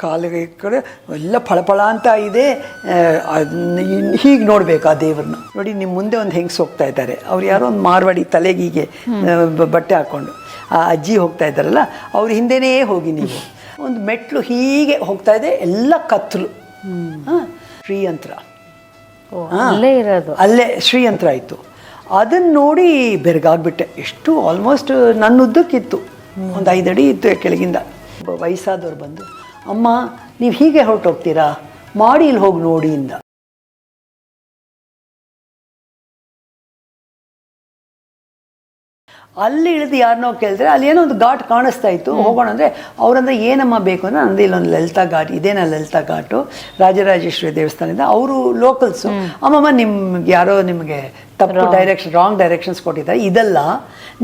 ಕಾಲಿಗೆ ಕಡೆ ಎಲ್ಲ ಫಳಫಳ ಅಂತ ಇದೆ. ಹೀಗೆ ನೋಡ್ಬೇಕು ಆ ದೇವ್ರನ್ನ. ನೋಡಿ ನಿಮ್ಮ ಮುಂದೆ ಒಂದು ಹೆಂಗ್ಸ್ ಹೋಗ್ತಾ ಇದ್ದಾರೆ. ಅವ್ರು ಯಾರೋ ಒಂದು ಮಾರ್ವಾಡಿ ತಲೆಗೀಗೆ ಆ, ಬಟ್ಟೆ ಹಾಕ್ಕೊಂಡು ಆ ಅಜ್ಜಿ ಹೋಗ್ತಾ ಇದ್ದಾರಲ್ಲ ಅವ್ರ ಹಿಂದೆನೇ ಹೋಗಿ ನೀವು. ಒಂದು ಮೆಟ್ಲು ಹೀಗೆ ಹೋಗ್ತಾ ಇದೆ ಎಲ್ಲ ಕತ್ತಲು ಹಾಂ ಶ್ರೀಯಂತ್ರ. ಓ, ಅಲ್ಲೇ ಇರೋದು. ಅಲ್ಲೇ ಶ್ರೀಯಂತ್ರ ಆಯಿತು. ಅದನ್ನು ನೋಡಿ ಬೆರಗಾಗ್ಬಿಟ್ಟೆ. ಎಷ್ಟು ಆಲ್ಮೋಸ್ಟ್ ನನ್ನ ಉದ್ದಕ್ಕಿತ್ತು ಒಂದು ಐದು ಅಡಿ ಇತ್ತು ಕೆಳಗಿಂದ. ಒಬ್ಬ ವಯಸ್ಸಾದವ್ರು ಬಂದು ಅಮ್ಮ ನೀವು ಹೀಗೆ ಹೊರಟೋಗ್ತೀರಾ? ಮಾಡಿ ಇಲ್ಲಿ ಹೋಗಿ ನೋಡಿ ಇಂದ. ಅಲ್ಲಿ ಇಳಿದು ಯಾರನ್ನೋ ಕೇಳಿದ್ರೆ ಅಲ್ಲಿ ಏನೋ ಒಂದು ಘಾಟ್ ಕಾಣಿಸ್ತಾ ಇತ್ತು. ಹೋಗೋಣ ಅಂದರೆ ಅವರಂದ್ರೆ ಏನಮ್ಮ ಬೇಕು ಅಂದರೆ ನಂದು ಇಲ್ಲೊಂದು ಲಲಿತಾ ಘಾಟ್ ಇದೇನ ಲಲಿತಾ ಘಾಟು? ರಾಜರಾಜೇಶ್ವರಿ ದೇವಸ್ಥಾನದಿಂದ. ಅವರು ಲೋಕಲ್ಸು ಅಮ್ಮಮ್ಮ ನಿಮ್ಗೆ ಯಾರೋ ನಿಮಗೆ ತಪ್ಪು ಡೈರೆಕ್ಷನ್ ರಾಂಗ್ ಡೈರೆಕ್ಷನ್ಸ್ ಕೊಟ್ಟಿದ್ದಾರೆ. ಇದೆಲ್ಲ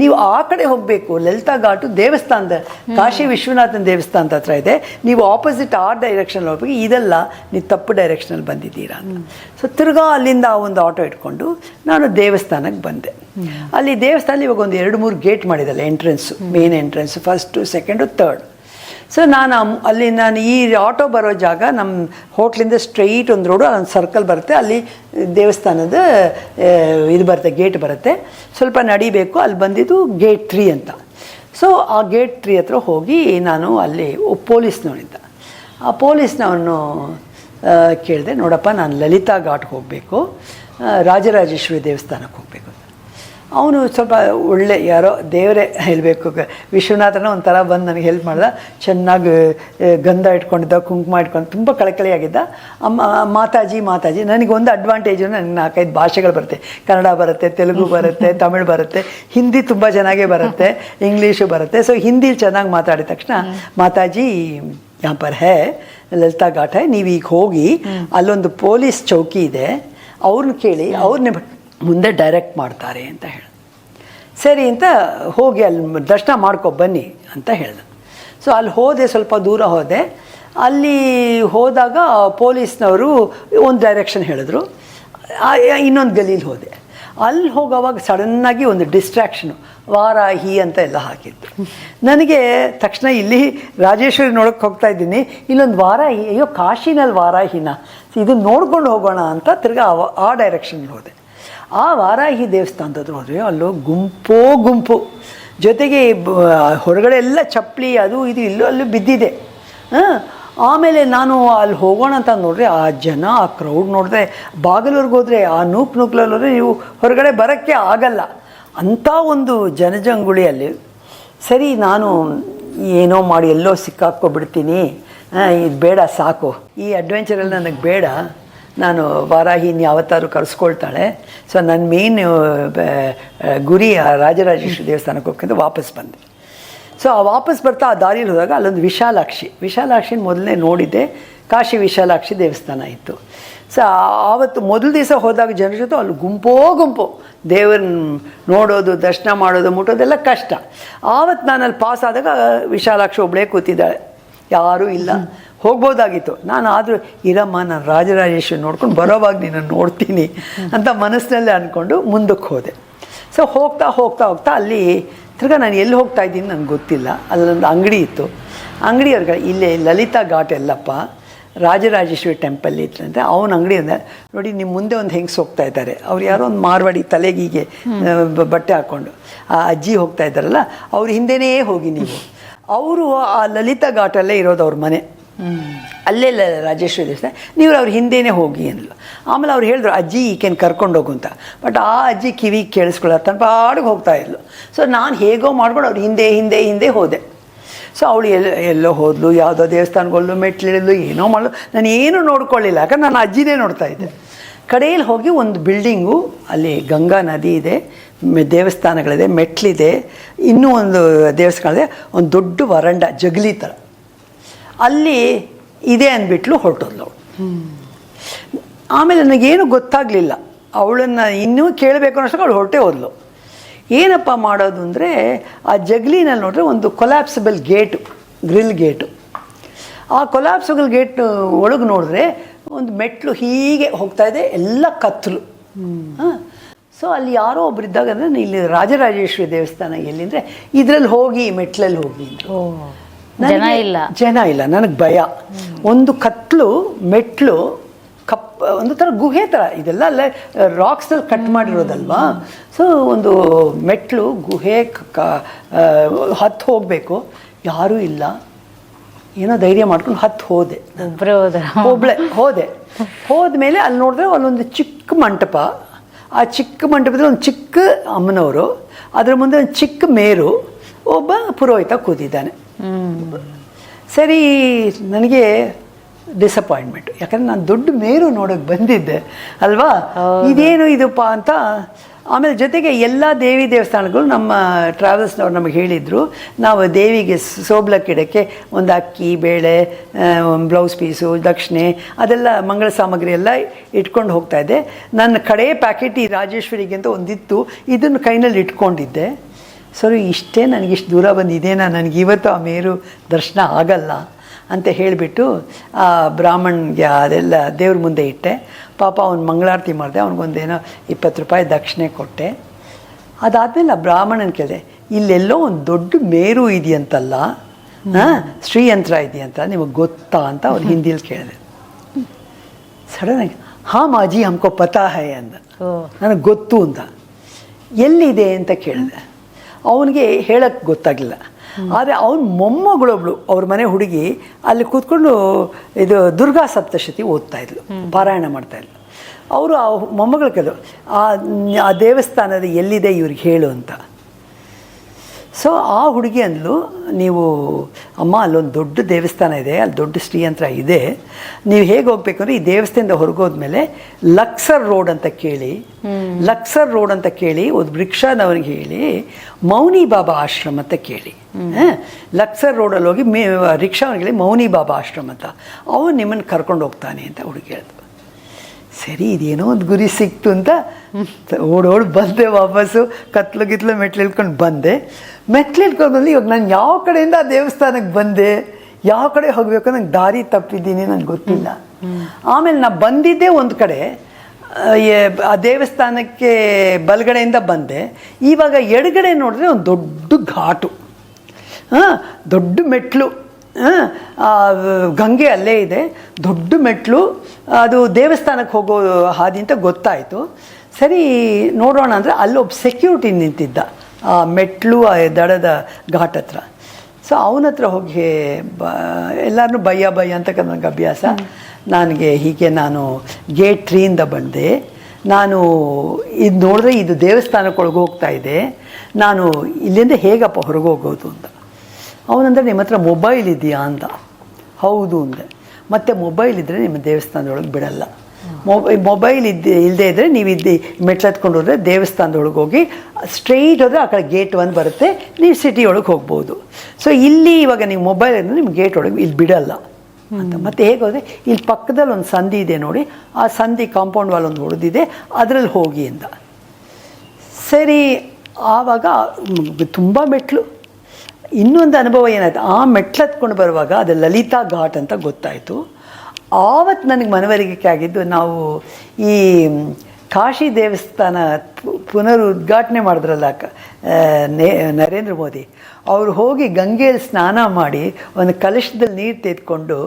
ನೀವು ಆ ಕಡೆ ಹೋಗಬೇಕು. ಲಲಿತಾ ಘಾಟು ದೇವಸ್ಥಾನದ ಕಾಶಿ ವಿಶ್ವನಾಥನ ದೇವಸ್ಥಾನದ ಹತ್ರ ಇದೆ. ನೀವು ಆಪೋಸಿಟ್ ಆ ಡೈರೆಕ್ಷನ್ ಹೋಗ್ಬೇಕು. ಇದೆಲ್ಲ ನೀವು ತಪ್ಪು ಡೈರೆಕ್ಷನಲ್ಲಿ ಬಂದಿದ್ದೀರಾ ಅಂತ. ಸೊ ತಿರ್ಗಾ ಅಲ್ಲಿಂದ ಆ ಒಂದು ಆಟೋ ಇಟ್ಕೊಂಡು ನಾನು ದೇವಸ್ಥಾನಕ್ಕೆ ಬಂದೆ. ಅಲ್ಲಿ ದೇವಸ್ಥಾನ ಇವಾಗ ಒಂದು ಎರಡು ಮೂರು gate ಮಾಡಿದಲ್ಲ entrance main entrance first second third so ನಾನು ಅಲ್ಲಿ ನಾನು ಈ ಆಟೋ ಬರೋ ಜಾಗ ನಮ್ಮ ಹೋಟ್ಲಿಂದ ಸ್ಟ್ರೈಟ್ ಒಂದು ರೋಡು ಅಲ್ಲೊಂದು ಸರ್ಕಲ್ ಬರುತ್ತೆ. ಅಲ್ಲಿ ದೇವಸ್ಥಾನದ ಇದು ಬರುತ್ತೆ ಗೇಟ್ ಬರುತ್ತೆ. ಸ್ವಲ್ಪ ನಡಿಬೇಕು, ಅಲ್ಲಿ ಬಂದಿದ್ದು ಗೇಟ್ ತ್ರೀ ಅಂತ. ಸೊ ಆ ಗೇಟ್ ತ್ರೀ ಹತ್ರ ಹೋಗಿ ನಾನು ಅಲ್ಲಿ ಪೊಲೀಸ್ನವನಿದ್ದ ಆ ಪೊಲೀಸ್ನವನು ಕೇಳಿದೆ, ನೋಡಪ್ಪ, ನಾನು ಲಲಿತಾ ಘಾಟ್ಗೆ ಹೋಗಬೇಕು. ರಾಜರಾಜೇಶ್ವರಿ ದೇವಸ್ಥಾನಕ್ಕೆ ಹೋಗಬೇಕು. ಅವನು ಸ್ವಲ್ಪ ಒಳ್ಳೆ ಯಾರೋ ದೇವರೇ ಹೇಳಬೇಕು. ವಿಶ್ವನಾಥನ ಒಂಥರ ಬಂದು ನನಗೆ ಹೆಲ್ಪ್ ಮಾಡ್ದ. ಚೆನ್ನಾಗಿ ಗಂಧ ಇಟ್ಕೊಂಡಿದ್ದ ಕುಂಕುಮ ಇಟ್ಕೊಂಡು ತುಂಬ ಕಳಕಳಿಯಾಗಿದ್ದ. ಅಮ್ಮ ಮಾತಾಜಿ ಮಾತಾಜಿ ನನಗೊಂದು ಅಡ್ವಾಂಟೇಜು ನನಗೆ ನಾಲ್ಕೈದು ಭಾಷೆಗಳು ಬರುತ್ತೆ. ಕನ್ನಡ ಬರುತ್ತೆ ತೆಲುಗು ಬರುತ್ತೆ ತಮಿಳ್ ಬರುತ್ತೆ ಹಿಂದಿ ತುಂಬ ಚೆನ್ನಾಗೇ ಬರುತ್ತೆ ಇಂಗ್ಲೀಷು ಬರುತ್ತೆ. ಸೊ ಹಿಂದಿಲಿ ಚೆನ್ನಾಗಿ ಮಾತಾಡಿದ ತಕ್ಷಣ ಮಾತಾಜಿ ಯಾನ್ ಪರ್ ಹೇ ಲಲಿತಾ ಘಾಟ್ ಹೇ ನೀವು ಈಗ ಹೋಗಿ ಅಲ್ಲೊಂದು ಪೊಲೀಸ್ ಚೌಕಿ ಇದೆ. ಅವ್ರನ್ನ ಕೇಳಿ ಅವ್ರನ್ನೇ ಮುಂದೆ ಡೈರೆಕ್ಟ್ ಮಾಡ್ತಾರೆ ಅಂತ ಹೇಳ ಸರಿ ಅಂತ ಹೋಗಿ ಅಲ್ಲಿ ದರ್ಶನ ಮಾಡ್ಕೊ ಬನ್ನಿ ಅಂತ ಹೇಳ್ದೆ. ಸೊ ಅಲ್ಲಿ ಹೋದೆ, ಸ್ವಲ್ಪ ದೂರ ಹೋದೆ. ಅಲ್ಲಿ ಹೋದಾಗ ಪೊಲೀಸ್ನವರು ಒಂದು ಡೈರೆಕ್ಷನ್ ಹೇಳಿದ್ರು. ಇನ್ನೊಂದು ಗಲೀಲಿ ಹೋದೆ. ಅಲ್ಲಿ ಹೋಗೋವಾಗ ಸಡನ್ನಾಗಿ ಒಂದು ಡಿಸ್ಟ್ರಾಕ್ಷನು ವಾರಾಹಿ ಅಂತ ಎಲ್ಲ ಹಾಕಿತ್ತು ನನಗೆ ತಕ್ಷಣ ಇಲ್ಲಿ ರಾಜೇಶ್ವರಿ ನೋಡೋಕೆ ಹೋಗ್ತಾ ಇದ್ದೀನಿ. ಇಲ್ಲೊಂದು ವಾರ ಅಯ್ಯೋ, ಕಾಶಿನಲ್ಲಿ ವಾರಾಹಿನ. ಇದನ್ನು ನೋಡ್ಕೊಂಡು ಹೋಗೋಣ ಅಂತ ತಿರ್ಗಾ ಆ ಡೈರೆಕ್ಷನ್ಗೆ ಹೋದೆ. ಆ ವಾರಾಹಿ ದೇವಸ್ಥಾನದ ಹೋದರೆ ಅಲ್ಲೋ ಗುಂಪೋ ಗುಂಪು. ಜೊತೆಗೆ ಹೊರಗಡೆ ಎಲ್ಲ ಚಪ್ಪಲಿ ಅದು ಇದು ಇಲ್ಲೋ ಅಲ್ಲೂ ಬಿದ್ದಿದೆ. ಆಮೇಲೆ ನಾನು ಅಲ್ಲಿ ಹೋಗೋಣ ಅಂತ ನೋಡಿದ್ರೆ ಆ ಜನ, ಆ ಕ್ರೌಡ್ ನೋಡಿದ್ರೆ ಬಾಗಿಲವ್ರಿಗೆ ಹೋದರೆ, ಆ ನೂಕ್ ನೂಕ್ಲಲ್ಲಿ ನೀವು ಹೊರಗಡೆ ಬರೋಕ್ಕೆ ಆಗಲ್ಲ. ಅಂಥ ಒಂದು ಜನಜಂಗುಳಿಯಲ್ಲಿ ಸರಿ ನಾನು ಏನೋ ಮಾಡಿ ಎಲ್ಲೋ ಸಿಕ್ಕಾಕ್ಕೊಬಿಡ್ತೀನಿ. ಇದು ಬೇಡ ಸಾಕು. ಈ ಅಡ್ವೆಂಚರಲ್ಲಿ ನನಗೆ ಬೇಡ. ನಾನು ವಾರಾಹಿನಿ ಯಾವತ್ತಾರು ಕರೆಸ್ಕೊಳ್ತಾಳೆ ಸೊ ನನ್ನ ಮೇನ್ ಗುರಿ ಆ ರಾಜರಾಜೇಶ್ವರಿ ದೇವಸ್ಥಾನಕ್ಕೆ ಹೋಗ್ಕೊಂಡು ವಾಪಸ್ ಬಂದೆ. ಸೊ ಆ ವಾಪಸ್ ಬರ್ತಾ ಆ ದಾರಿಯಲ್ಲಿ ಹೋದಾಗ ಅಲ್ಲೊಂದು ವಿಶಾಲಾಕ್ಷಿ. ವಿಶಾಲಾಕ್ಷಿನ ಮೊದಲನೇ ನೋಡಿದ್ದೆ, ಕಾಶಿ ವಿಶಾಲಾಕ್ಷಿ ದೇವಸ್ಥಾನ ಇತ್ತು. ಸೊ ಆವತ್ತು ಮೊದಲ ದಿವಸ ಹೋದಾಗ ಜನರ ಜೊತೆ ಅಲ್ಲಿ ಗುಂಪೋ ಗುಂಪು. ದೇವ್ರನ್ನ ನೋಡೋದು, ದರ್ಶನ ಮಾಡೋದು, ಮುಟ್ಟೋದೆಲ್ಲ ಕಷ್ಟ. ಆವತ್ತು ನಾನು ಅಲ್ಲಿ ಪಾಸ್ ಆದಾಗ ವಿಶಾಲಾಕ್ಷಿ ಒಬ್ಬಳೇ ಕೂತಿದ್ದಾಳೆ. ಯಾರೂ ಇಲ್ಲ. ಹೋಗ್ಬೋದಾಗಿತ್ತು. ನಾನು ಆದರೂ ಇರಮ್ಮ ನಾನು ರಾಜರಾಜೇಶ್ವರಿ ನೋಡ್ಕೊಂಡು ಬರೋವಾಗ ನಿನ್ನನ್ನು ನೋಡ್ತೀನಿ ಅಂತ ಮನಸ್ಸಿನಲ್ಲೇ ಅಂದ್ಕೊಂಡು ಮುಂದಕ್ಕೆ ಹೋದೆ. ಸೊ ಹೋಗ್ತಾ ಹೋಗ್ತಾ ಹೋಗ್ತಾ ಅಲ್ಲಿ ತಿರ್ಗಾ ನಾನು ಎಲ್ಲಿ ಹೋಗ್ತಾ ಇದ್ದೀನಿ ನನಗೆ ಗೊತ್ತಿಲ್ಲ. ಅಲ್ಲೊಂದು ಅಂಗಡಿ ಇತ್ತು. ಅಂಗಡಿಯವ್ರಿಗೆ ಇಲ್ಲೇ ಲಲಿತಾ ಘಾಟ್ ಎಲ್ಲಪ್ಪ ರಾಜರಾಜೇಶ್ವರಿ ಟೆಂಪಲ್ ಇತ್ತಂದರೆ ಅವನ ಅಂಗಡಿ ಅಂದರೆ ನೋಡಿ ನಿಮ್ಮ ಮುಂದೆ ಒಂದು ಹೆಂಗ್ಸ್ ಹೋಗ್ತಾ ಇದ್ದಾರೆ. ಅವ್ರು ಯಾರೋ ಒಂದು ಮಾರ್ವಾಡಿ ತಲೆಗೀಗೆ ಬಟ್ಟೆ ಹಾಕ್ಕೊಂಡು ಆ ಅಜ್ಜಿ ಹೋಗ್ತಾ ಇದ್ದಾರಲ್ಲ ಅವ್ರ ಹಿಂದೆನೇ ಹೋಗಿ ನೀವು. ಅವರು ಆ ಲಲಿತಾ ಘಾಟಲ್ಲೇ ಇರೋದು ಅವ್ರ ಮನೆ. ಅಲ್ಲೇ ಲ ರಾಜೇಶ್ವರಿ ದೇವಸ್ಥಾನ. ನೀವು ಅವ್ರ ಹಿಂದೆನೇ ಹೋಗಿ ಅಂದ್ಲು. ಆಮೇಲೆ ಅವ್ರು ಹೇಳಿದ್ರು, ಅಜ್ಜಿ ಈಕೆನ ಕರ್ಕೊಂಡು ಹೋಗು ಅಂತ. ಬಟ್ ಆ ಅಜ್ಜಿ ಕಿವಿ ಕೇಳಿಸ್ಕೊಳ್ಳೋ ತನ್ನ ಪಾಡಿಗೆ ಹೋಗ್ತಾ ಇದ್ಲು. ಸೊ ನಾನು ಹೇಗೋ ಮಾಡ್ಕೊಂಡು ಅವ್ರು ಹಿಂದೆ ಹಿಂದೆ ಹಿಂದೆ ಹೋದೆ. ಸೊ ಅವಳು ಎಲ್ಲ, ಎಲ್ಲೋ ಹೋದ್ಲು, ಯಾವುದೋ ದೇವಸ್ಥಾನಗಳು ಮೆಟ್ಲಿಳಿದ್ಲು ಏನೋ ಮಾಡಲು ನಾನು ಏನೂ ನೋಡ್ಕೊಳ್ಳಿಲ್ಲ, ಯಾಕಂದ್ರೆ ನಾನು ಅಜ್ಜಿನೇ ನೋಡ್ತಾ ಇದ್ದೆ. ಕಡೆಯಲ್ಲಿ ಹೋಗಿ ಒಂದು ಬಿಲ್ಡಿಂಗು, ಅಲ್ಲಿ ಗಂಗಾ ನದಿ ಇದೆ ದೇವಸ್ಥಾನಗಳಿದೆ, ಮೆಟ್ಲಿದೆ, ಇನ್ನೂ ಒಂದು ದೇವಸ್ಥಾನ ಇದೆ ಒಂದು ದೊಡ್ಡ ವರಂಡ, ಜಗಲಿ ಥರ ಅಲ್ಲಿ ಇದೆ ಅಂದ್ಬಿಟ್ಲು ಹೊರಟೋದ್ಲು ಅವಳು. ಆಮೇಲೆ ನನಗೇನು ಗೊತ್ತಾಗಲಿಲ್ಲ. ಅವಳನ್ನು ಇನ್ನೂ ಕೇಳಬೇಕು ಅನ್ನೋಷ್ಟಕ್ಕೆ ಅವಳು ಹೊರಟೇ ಹೋದ್ಲು. ಏನಪ್ಪ ಮಾಡೋದು ಅಂದರೆ, ಆ ಜಗ್ಲಿನಲ್ಲಿ ನೋಡಿದ್ರೆ ಒಂದು ಕೊಲ್ಯಾಪ್ಸಿಬಲ್ ಗೇಟು ಗ್ರಿಲ್ ಗೇಟು ಆ ಕೊಲ್ಯಾಪ್ಸಿಬಲ್ ಗೇಟ್ ಒಳಗೆ ನೋಡಿದ್ರೆ ಒಂದು ಮೆಟ್ಲು ಹೀಗೆ ಹೋಗ್ತಾ ಇದೆ, ಎಲ್ಲ ಕತ್ತಲು. ಸೊ ಅಲ್ಲಿ ಯಾರೋ ಒಬ್ರು ಇದ್ದಾಗ ಅಂದರೆ, ಇಲ್ಲಿ ರಾಜರಾಜೇಶ್ವರಿ ದೇವಸ್ಥಾನ ಎಲ್ಲಿಂದರೆ ಇದರಲ್ಲಿ ಹೋಗಿ, ಮೆಟ್ಲಲ್ಲಿ ಹೋಗಿ ಜನ ಇಲ್ಲ. ಜನ ಇಲ್ಲ ನನಗೆ ಭಯ. ಒಂದು ಕತ್ಲು ಮೆಟ್ಲು ಕಪ್ ಒಂದು ಥರ ಗುಹೆ ಥರ ಇದೆಲ್ಲ ಅಲ್ಲೇ ರಾಕ್ಸಲ್ಲಿ ಕಟ್ ಮಾಡಿರೋದಲ್ವಾ? ಸೊ ಒಂದು ಮೆಟ್ಲು ಗುಹೆ ಹತ್ತು ಹೋಗಬೇಕು. ಯಾರೂ ಇಲ್ಲ. ಏನೋ ಧೈರ್ಯ ಮಾಡ್ಕೊಂಡು ಹತ್ತು ಹೋದೆ ಒಬ್ಳೆ ಹೋದೆ. ಹೋದ್ಮೇಲೆ ಅಲ್ಲಿ ನೋಡಿದ್ರೆ ಅಲ್ಲೊಂದು ಚಿಕ್ಕ ಮಂಟಪ. ಆ ಚಿಕ್ಕ ಮಂಟಪದಲ್ಲಿ ಒಂದು ಚಿಕ್ಕ ಅಮ್ಮನವರು ಅದರ ಮುಂದೆ ಒಂದು ಚಿಕ್ಕ ಮೇರು. ಒಬ್ಬ ಪುರೋಹಿತ ಕೂತಿದ್ದಾನೆ. ಸರಿ ನನಗೆ ಡಿಸಪಾಯಿಂಟ್ಮೆಂಟ್ ಯಾಕಂದ್ರೆ ನಾನು ದೊಡ್ಡ ಮೇರು ನೋಡೋಕೆ ಬಂದಿದ್ದೆ ಅಲ್ವಾ? ಇದೇನು ಇದಪ್ಪ ಅಂತ ಆಮೇಲೆ ಜೊತೆಗೆ ಎಲ್ಲ ದೇವಿ ದೇವಸ್ಥಾನಗಳು ನಮ್ಮ ಟ್ರಾವೆಲ್ಸ್ನವ್ರು ನಮಗೆ ಹೇಳಿದರು ನಾವು ದೇವಿಗೆ ಸೋಬ್ಲಕ್ಕಿಡಕ್ಕೆ ಒಂದು ಅಕ್ಕಿ ಬೇಳೆ ಬ್ಲೌಸ್ ಪೀಸು ದಕ್ಷಿಣೆ ಅದೆಲ್ಲ ಮಂಗಳ ಸಾಮಗ್ರಿ ಎಲ್ಲ ಇಟ್ಕೊಂಡು ಹೋಗ್ತಾ ಇದ್ದೆ. ನನ್ನ ಕಡೆ ಪ್ಯಾಕೆಟ್ ಈ ರಾಜೇಶ್ವರಿಗೆ ಅಂತ ಒಂದಿತ್ತು ಇದನ್ನು ಕೈನಲ್ಲಿ ಇಟ್ಕೊಂಡಿದ್ದೆ. ಸರಿ ಇಷ್ಟೇ ನನಗೆ ಇಷ್ಟು ದೂರ ಬಂದಿದ್ದೇನಾ ನನಗೆ ಇವತ್ತು ಆ ಮೇರು ದರ್ಶನ ಆಗಲ್ಲ ಅಂತ ಹೇಳಿಬಿಟ್ಟು ಆ ಬ್ರಾಹ್ಮಣ್ಗೆ ಅದೆಲ್ಲ ದೇವ್ರ ಮುಂದೆ ಇಟ್ಟೆ. ಪಾಪ ಅವ್ನು ಮಂಗಳಾರತಿ ಮಾಡಿದೆ. ಅವ್ನಿಗೊಂದೇನೋ ಇಪ್ಪತ್ತು ರೂಪಾಯಿ ದಕ್ಷಿಣೆ ಕೊಟ್ಟೆ. ಅದಾದಮೇಲೆ ಆ ಬ್ರಾಹ್ಮಣನ ಕೇಳಿದೆ ಇಲ್ಲೆಲ್ಲೋ ಒಂದು ದೊಡ್ಡ ಮೇರು ಇದೆಯಂತಲ್ಲ? ಹಾಂ ಶ್ರೀಯಂತ್ರ ಇದೆಯಂತ? ನಿಮಗೆ ಗೊತ್ತಾ? ಅಂತ ಅವ್ರು ಹಿಂದಿಲಿ ಕೇಳಿದೆ. ಸಡನ್ನಾಗಿ ಹಾಂ ಮಾಜಿ ಹಮ್ಕೋ ಪತಾ ಹೈ ಅಂದ. ನನಗೆ ಗೊತ್ತು ಅಂತ. ಎಲ್ಲಿದೆ? ಅಂತ ಕೇಳಿದೆ. ಅವನಿಗೆ ಹೇಳಕ್ಕೆ ಗೊತ್ತಾಗಲಿಲ್ಲ. ಆದರೆ ಅವನ ಮೊಮ್ಮಗಳೊಬ್ಳು, ಅವ್ರ ಮನೆ ಹುಡುಗಿ ಅಲ್ಲಿ ಕೂತ್ಕೊಂಡು ಇದು ದುರ್ಗಾ ಸಪ್ತಶತಿ ಓದ್ತಾ ಇದ್ಲು, ಪಾರಾಯಣ ಮಾಡ್ತಾ ಇದ್ಲು. ಅವರು ಆ ಮೊಮ್ಮಗಳು ಆ ಆ ದೇವಸ್ಥಾನದ ಎಲ್ಲಿದೆ ಇವ್ರಿಗೆ ಹೇಳು ಅಂತ. ಸೊ ಆ ಹುಡುಗಿ ಅಂದ್ಲು, ನೀವು, ಅಮ್ಮ, ಅಲ್ಲೊಂದು ದೊಡ್ಡ ದೇವಸ್ಥಾನ ಇದೆ ಅಲ್ಲಿ ದೊಡ್ಡ ಶ್ರೀಯಂತ್ರ ಇದೆ. ನೀವು ಹೇಗೆ ಹೋಗ್ಬೇಕು ಅಂದರೆ ಈ ದೇವಸ್ಥಾನದಿಂದ ಹೊರಗೋದ್ಮೇಲೆ ಲಕ್ಸರ್ ರೋಡ್ ಅಂತ ಕೇಳಿ, ಲಕ್ಸರ್ ರೋಡ್ ಅಂತ ಕೇಳಿ ಒಂದು ರಿಕ್ಷಾದವನಿಗೆ ಹೇಳಿ, ಮೌನಿ ಬಾಬಾ ಆಶ್ರಮ ಅಂತ ಕೇಳಿ? ಲಕ್ಸರ್ ರೋಡಲ್ಲಿ ಹೋಗಿ ಮೇ, ರಿಕ್ಷಾವನಿಗೆ ಹೇಳಿ ಮೌನಿ ಬಾಬಾ ಆಶ್ರಮ ಅಂತ. ಅವನು ನಿಮ್ಮನ್ನು ಕರ್ಕೊಂಡು ಹೋಗ್ತಾನೆ ಅಂತ ಹುಡುಗಿ ಹೇಳಿದ್ರು ಸರಿ, ಇದೇನೋ ಒಂದು ಗುರಿ ಸಿಕ್ತು ಅಂತ ಓಡೋಡು ಬಂದೆ ವಾಪಸ್ಸು, ಕತ್ಲು ಗಿತ್ಲು ಮೆಟ್ಲು ಇಳ್ಕೊಂಡು ಬಂದೆ. ಮೆಟ್ಲು ಇಳ್ಕೊಂಡು ಬಂದು ಇವಾಗ ನಾನು ಯಾವ ಕಡೆಯಿಂದ ದೇವಸ್ಥಾನಕ್ಕೆ ಬಂದೆ ಯಾವ ಕಡೆ ಹೋಗಬೇಕು ನಂಗೆ ದಾರಿ ತಪ್ಪಿದ್ದೀನಿ ನನಗೆ ಗೊತ್ತಿಲ್ಲ. ಆಮೇಲೆ ನಾ ಬಂದಿದ್ದೇ ಒಂದು ಕಡೆ ಆ, ದೇವಸ್ಥಾನಕ್ಕೆ ಬಲಗಡೆಯಿಂದ ಬಂದೆ. ಇವಾಗ ಎಡಗಡೆ ನೋಡಿದ್ರೆ ಒಂದು ದೊಡ್ಡ ಘಾಟು. ಹಾಂ ದೊಡ್ಡ ಮೆಟ್ಲು. ಗಂಗೆ ಅಲ್ಲೇ ಇದೆ. ದೊಡ್ಡ ಮೆಟ್ಲು. ಅದು ದೇವಸ್ಥಾನಕ್ಕೆ ಹೋಗೋ ಹಾದಿ ಅಂತ ಗೊತ್ತಾಯಿತು. ಸರಿ ನೋಡೋಣ ಅಂದರೆ ಅಲ್ಲೊಬ್ಬ ಸೆಕ್ಯೂರಿಟಿ ನಿಂತಿದ್ದ. ಆ ಮೆಟ್ಲು ಆ ದಡದ ಘಾಟ್ ಹತ್ರ. ಸೊ ಅವನ ಹತ್ರ ಹೋಗಿ ಬ ಎಲ್ಲರನ್ನೂ ಭಯ ಭಯ ಅಂತ ನನಗೆ ಅಭ್ಯಾಸ. ನನಗೆ ಹೀಗೆ ನಾನು ಗೇಟ್ ಟ್ರೀಯಿಂದ ಬಂದೆ. ನಾನು ಇದು ನೋಡಿದ್ರೆ ಇದು ದೇವಸ್ಥಾನಕ್ಕೊಳಗೆ ಹೋಗ್ತಾ ಇದೆ. ನಾನು ಇಲ್ಲಿಂದ ಹೇಗಪ್ಪ ಹೊರಗೆ ಹೋಗೋದು ಅಂತ. ಅವನಂದ್ರೆ ನಿಮ್ಮ ಹತ್ರ ಮೊಬೈಲ್ ಇದೆಯಾ? ಅಂತ. ಹೌದು ಅಂದೆ. ಮತ್ತೆ ಮೊಬೈಲ್ ಇದ್ದರೆ ನಿಮ್ಮ ದೇವಸ್ಥಾನದೊಳಗೆ ಬಿಡಲ್ಲ. ಮೊಬೈ ಮೊಬೈಲ್ ಇದ್ದ ಇಲ್ಲದೆ ಇದ್ದರೆ ನೀವು ಇದ್ದು ಮೆಟ್ಲು ಹತ್ಕೊಂಡು ಹೋದರೆ ದೇವಸ್ಥಾನದೊಳಗೆ ಹೋಗಿ ಸ್ಟ್ರೈಟ್ ಹೋದರೆ ಆ ಕಡೆ ಗೇಟ್ ಒಂದು ಬರುತ್ತೆ ನೀವು ಸಿಟಿ ಒಳಗೆ ಹೋಗ್ಬೋದು. ಸೊ ಇಲ್ಲಿ ಇವಾಗ ನೀವು ಮೊಬೈಲ್ ಅಂದರೆ ನಿಮ್ಮ ಗೇಟ್ ಒಳಗೆ ಇಲ್ಲಿ ಬಿಡಲ್ಲ. ಅಂತ. ಮತ್ತೆ ಹೇಗೋದ್ರೆ ಹೋದರೆ ಇಲ್ಲಿ ಪಕ್ಕದಲ್ಲಿ ಒಂದು ಸಂಧಿ ಇದೆ ನೋಡಿ ಆ ಸಂಧಿ ಕಾಂಪೌಂಡ್ ವಾಲ್ ಒಂದು ಹೊಡೆದಿದೆ ಅದರಲ್ಲಿ ಹೋಗಿ ಅಂತ. ಸರಿ ಆವಾಗ ತುಂಬ ಮೆಟ್ಲು. ಇನ್ನೊಂದು ಅನುಭವ ಏನಾಯ್ತು ಆ ಮೆಟ್ಲು ಹತ್ಕೊಂಡು ಬರುವಾಗ ಅದು ಲಲಿತಾ ಘಾಟ್ ಅಂತ ಗೊತ್ತಾಯಿತು. ಆವತ್ತು ನನಗೆ ಮನವರಿಕೆ ಆಗಿದ್ದು ನಾವು ಈ ಕಾಶಿ ದೇವಸ್ಥಾನ ಪುನರ್ ಉದ್ಘಾಟನೆ ಮಾಡಿದ್ರಲ್ಲ ನೇ- ನರೇಂದ್ರ ಮೋದಿ, ಅವರು ಹೋಗಿ ಗಂಗೆಯಲ್ಲಿ ಸ್ನಾನ ಮಾಡಿ ಒಂದು ಕಲಶದಲ್ಲಿ ನೀರು ತೆಗೆದುಕೊಂಡು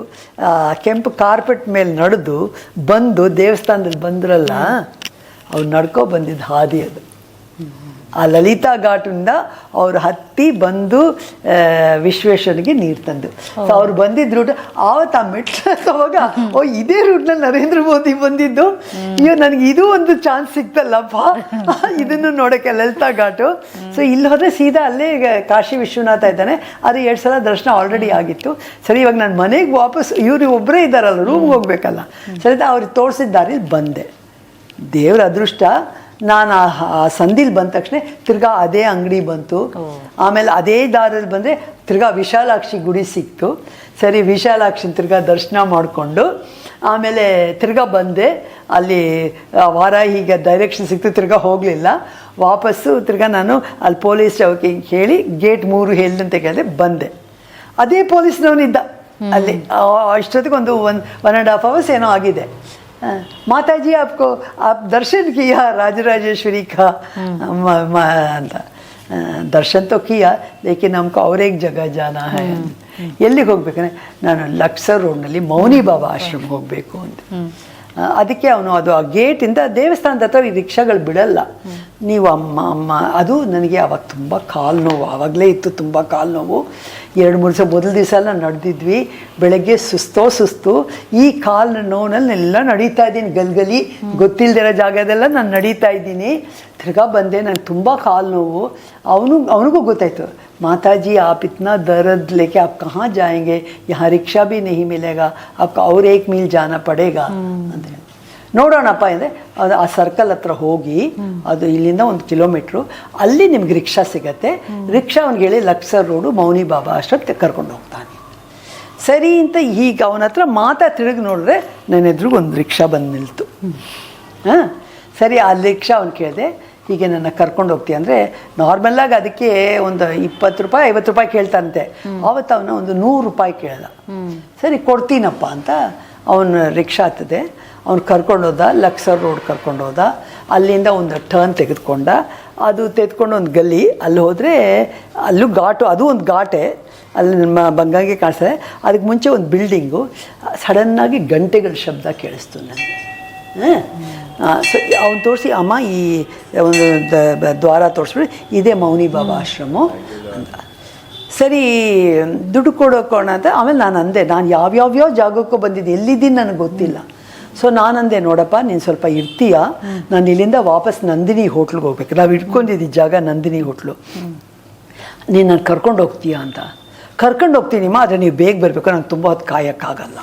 ಕೆಂಪು ಕಾರ್ಪೆಟ್ ಮೇಲೆ ನಡೆದು ಬಂದು ದೇವಸ್ಥಾನದಲ್ಲಿ ಬಂದ್ರಲ್ಲ, ಅವ್ರು ನಡ್ಕೊ ಬಂದಿದ್ದ ಹಾದಿ ಅದು. ಆ ಲಲಿತಾ ಘಾಟಿಂದ ಅವ್ರು ಹತ್ತಿ ಬಂದು ಆ, ವಿಶ್ವೇಶ್ವರನಿಗೆ ನೀರು ತಂದು. ಸೊ ಅವ್ರು ಬಂದಿದ್ದ ರೂಟ್ ಆವತ್ತು ಆ ಮೆಟ್ಲು ಹೋಗ ಓ ಇದೇ ರೂಟ್ನಲ್ಲಿ ನರೇಂದ್ರ ಮೋದಿ ಬಂದಿದ್ದು? ಅಯ್ಯೋ ನನಗೆ ಇದು ಒಂದು ಚಾನ್ಸ್ ಸಿಕ್ತಲ್ಲಪ್ಪ? ಇದನ್ನು ನೋಡೋಕ್ಕೆ ಲಲಿತಾ ಘಾಟು. ಸೊ ಇಲ್ಲಿ ಹೋದರೆ ಸೀದಾ ಅಲ್ಲೇ ಈಗ ಕಾಶಿ ವಿಶ್ವನಾಥ ಇದ್ದಾನೆ. ಅದು ಎರಡು ಸಲ ದರ್ಶನ ಆಲ್ರೆಡಿ ಆಗಿತ್ತು. ಸರಿ ಇವಾಗ ನಾನು ಮನೆಗೆ ವಾಪಸ್ ಇವರು ಒಬ್ಬರೇ ಇದ್ದಾರಲ್ಲ ರೂಮ್ಗೆ ಹೋಗ್ಬೇಕಲ್ಲ. ಸರಿ ಅವ್ರಿಗೆ ತೋರಿಸಿದ್ದಾರೆ ಬಂದೆ. ದೇವ್ರ ಅದೃಷ್ಟ ನಾನು ಆ ಸಂದಿಲ್ ಬಂದ ತಕ್ಷಣ ತಿರ್ಗಾ ಅದೇ ಅಂಗಡಿ ಬಂತು. ಆಮೇಲೆ ಅದೇ ದಾರಲ್ಲಿ ಬಂದರೆ ತಿರ್ಗಾ ವಿಶಾಲಾಕ್ಷಿ ಗುಡಿ ಸಿಕ್ತು. ಸರಿ ವಿಶಾಲಾಕ್ಷಿ ತಿರ್ಗಾ ದರ್ಶನ ಮಾಡಿಕೊಂಡು ಆಮೇಲೆ ತಿರ್ಗಾ ಬಂದೆ. ಅಲ್ಲಿ ವಾರ ಹೀಗೆ ಡೈರೆಕ್ಷನ್ ಸಿಕ್ತು ತಿರ್ಗಾ ಹೋಗಲಿಲ್ಲ. ವಾಪಸ್ಸು ತಿರ್ಗಾ ನಾನು ಅಲ್ಲಿ ಪೊಲೀಸ್ ಚೌಕಿ ಹೇಳಿ ಗೇಟ್ ಮೂರು ಅಂತ ಕೇಳಿದೆ ಬಂದೆ. ಅದೇ ಪೊಲೀಸ್ನವನಿದ್ದ. ಅಲ್ಲಿ ಅಷ್ಟೊತ್ತಿಗೆ ಒಂದು one one and half hours ಏನೋ ಆಗಿದೆ. माता जी आपको आप दर्शन किया राजराजेश्वरी का म- म- ಅಂತ ದರ್ಶನ್ ತೋ ಕಿಯಾ ಲೇಕಿನ್ ನಮ್ಗೆ ಅವ್ರೇಗ್ ಜಗ ಜಾನ ಹೈ ಎಲ್ಲಿಗೆ ಹೋಗ್ಬೇಕಂದ್ರೆ ನಾನು ಲಕ್ಸರ್ ರೋಡ್ನಲ್ಲಿ ಮೌನಿ ಬಾಬಾ ಆಶ್ರಮ ಹೋಗಬೇಕು ಅಂತ ಆ, ಅದಕ್ಕೆ ಅವನು ಅದು ಆ ಗೇಟಿಂದ ದೇವಸ್ಥಾನದ ಹತ್ರ ಈ ರಿಕ್ಷಾಗಳು ಬಿಡಲ್ಲ. ನೀವು ಅಮ್ಮ ಅಮ್ಮ, ಅದು ನನಗೆ ಅವಾಗ ತುಂಬ ಕಾಲು ನೋವು ಆವಾಗಲೇ ಇತ್ತು ತುಂಬ ಕಾಲು ನೋವು. ಎರಡು ಮೂರು ದಿವಸ, ಮೊದಲ ದಿವಸ ಎಲ್ಲ ನಡೆದಿದ್ವಿ. ಬೆಳಗ್ಗೆ ಸುಸ್ತೋ ಸುಸ್ತು, ಈ ಕಾಲು ನೋವಿನಲ್ಲಿ ಎಲ್ಲ ನಡೀತಾ ಇದ್ದೀನಿ. ಗಲ್ಗಲಿ ಗೊತ್ತಿಲ್ಲದಿರೋ ಜಾಗದೆಲ್ಲ ನಾನು ನಡೀತಾ ಇದ್ದೀನಿ. ತಿರ್ಗಾ ಬಂದೆ ನನಗೆ ತುಂಬ ಕಾಲು ನೋವು ಅವನು ಅವನಿಗೂ ಗೊತ್ತಾಯ್ತು माताजी आप इतना दर्द लेके आप कहाँ जाएंगे यहाँ रिक्शा भी नहीं मिलेगा आपको और एक मील जाना पड़ेगा ಅಂತ ಹೇಳಿ. ನೋಡೋಣಪ್ಪ ಅಂದರೆ ಅದು ಆ ಸರ್ಕಲ್ ಹತ್ರ ಹೋಗಿ ಅದು ಇಲ್ಲಿಂದ ಒಂದು ಕಿಲೋಮೀಟ್ರು ಅಲ್ಲಿ ನಿಮ್ಗೆ ರಿಕ್ಷಾ ಸಿಗತ್ತೆ ರಿಕ್ಷಾ ಅವ್ನಿಗೆ ಹೇಳಿ ಲಕ್ಸರ್ ರೋಡು ಮೌನಿ ಬಾಬಾ ಅಷ್ಟೊತ್ತೆ ಕರ್ಕೊಂಡು ಹೋಗ್ತಾನೆ ಸರಿ ಅಂತ ಈಗ ಅವನ ಹತ್ರ ಮಾತಾ ತಿರುಗಿ ನೋಡಿದ್ರೆ ನನ್ನ ಎದುರಿಗೆ ಒಂದು ರಿಕ್ಷಾ ಬಂದು ನಿಲ್ತು ಹಾಂ ಸರಿ ಆ ರಿಕ್ಷಾ ಅವ್ನು ಕೇಳಿದೆ ಹೀಗೆ ನನ್ನ ಕರ್ಕೊಂಡು ಹೋಗ್ತೀಯ ಅಂದರೆ ನಾರ್ಮಲಾಗಿ ಅದಕ್ಕೆ ಒಂದು ಇಪ್ಪತ್ತು ರೂಪಾಯಿ ಐವತ್ತು ರೂಪಾಯಿ ಕೇಳ್ತಾನಂತೆ ಆವತ್ತು ಅವನು ಒಂದು ನೂರು ರೂಪಾಯಿ ಕೇಳ್ದ. ಸರಿ ಕೊಡ್ತೀನಪ್ಪ ಅಂತ ಅವನು ರಿಕ್ಷಾ ಹತ್ತದೆ. ಅವ್ನು ಕರ್ಕೊಂಡೋದ ಲಕ್ಸರ್ ರೋಡ್ ಕರ್ಕೊಂಡೋದ ಅಲ್ಲಿಂದ ಒಂದು ಟರ್ನ್ ತೆಗೆದುಕೊಂಡ. ಅದು ತೆಗೆದುಕೊಂಡು ಒಂದು ಗಲ್ಲಿ ಅಲ್ಲಿ ಹೋದರೆ ಅಲ್ಲೂ ಘಾಟು ಅದು ಒಂದು ಘಾಟೆ. ಅಲ್ಲಿ ನಮ್ಮ ಬಂಗಾಗೆ ಕಾಣಿಸ್ತದೆ. ಅದಕ್ಕೆ ಮುಂಚೆ ಒಂದು ಬಿಲ್ಡಿಂಗು ಸಡನ್ನಾಗಿ ಗಂಟೆಗಳ ಶಬ್ದ ಕೇಳಿಸ್ತು ನನಗೆ ಅವ್ನು ತೋರಿಸಿ ಅಮ್ಮ ಈ ಒಂದು ದ್ವಾರ ತೋರಿಸ್ಬಿಟ್ಟು ಇದೇ ಮೌನಿ ಬಾಬಾ ಆಶ್ರಮ. ಅಂತ. ಸರಿ ದುಡ್ಡು ಕೊಡೋಕೋಣ ಅಂತ. ಆಮೇಲೆ ನಾನು ಅಂದೆ ನಾನು ಯಾವ್ಯಾವ್ಯಾವ ಜಾಗಕ್ಕೂ ಬಂದಿದ್ದೆ. ಎಲ್ಲಿದ್ದೀನಿ ನನಗೆ ಗೊತ್ತಿಲ್ಲ. ಸೊ ನಾನಂದೆ ನೋಡಪ್ಪ ನೀನು ಸ್ವಲ್ಪ ಇರ್ತೀಯ. ನಾನು ಇಲ್ಲಿಂದ ವಾಪಸ್ ನಂದಿನಿ ಹೋಟ್ಲಿಗೆ ಹೋಗ್ಬೇಕು. ನಾವು ಇಟ್ಕೊಂಡಿದ್ದೀವಿ ಜಾಗ ನಂದಿನಿ ಹೋಟ್ಲು. ನೀನು ನಾನು ಕರ್ಕೊಂಡು ಹೋಗ್ತೀಯಾ ಅಂತ. ಕರ್ಕೊಂಡು ಹೋಗ್ತೀನಿಮ್ಮ ಆದರೆ ನೀವು ಬೇಗ ಬರಬೇಕು ನಂಗೆ ತುಂಬ ಹೊತ್ತು ಕಾಯೋಕ್ಕಾಗಲ್ಲ.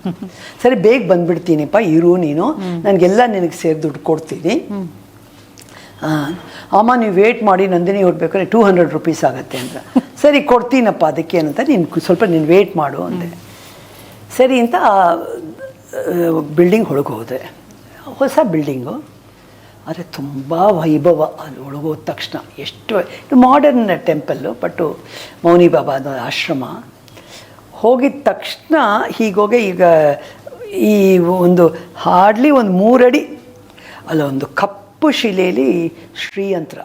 ಸರಿ ಬೇಗ ಬಂದುಬಿಡ್ತೀನಿಪ್ಪ ಇರು ನೀನು. ನನಗೆಲ್ಲ ನಿನಗೆ ಸೇರಿ ದುಡ್ಡು ಕೊಡ್ತೀನಿ. ಅಮ್ಮ ನೀವು ವೇಟ್ ಮಾಡಿ ನಂದಿನಿ ಹೊಡ್ಬೇಕಾದ್ರೆ ಟೂ ಹಂಡ್ರೆಡ್ ರುಪೀಸ್ ಆಗುತ್ತೆ ಅಂತ ಸರಿ ಕೊಡ್ತೀನಪ್ಪ ಅದಕ್ಕೆ ಏನಂತ ನೀನು ಸ್ವಲ್ಪ ನೀನು ವೇಟ್ ಮಾಡು ಅಂದೆ. ಸರಿ ಅಂತ ಬಿಲ್ಡಿಂಗ್ ಒಳಗೆ ಹೋದೆ. ಹೊಸ ಬಿಲ್ಡಿಂಗು ಆದರೆ ತುಂಬ ವೈಭವ ಅಲ್ಲಿ ಒಳಗೋದ ತಕ್ಷಣ. ಎಷ್ಟು ಇದು modern temple but Mouni Baba ಅನ್ನೋ ಆಶ್ರಮ. ಹೋಗಿದ ತಕ್ಷಣ ಹೀಗೋಗಿ ಈಗ ಈ ಒಂದು ಹಾರ್ಡ್ಲಿ ಒಂದು ಮೂರಡಿ ಅಲ್ಲ ಒಂದು ಕಪ್ಪು ಶಿಲೆಯಲ್ಲಿ ಶ್ರೀಯಂತ್ರ.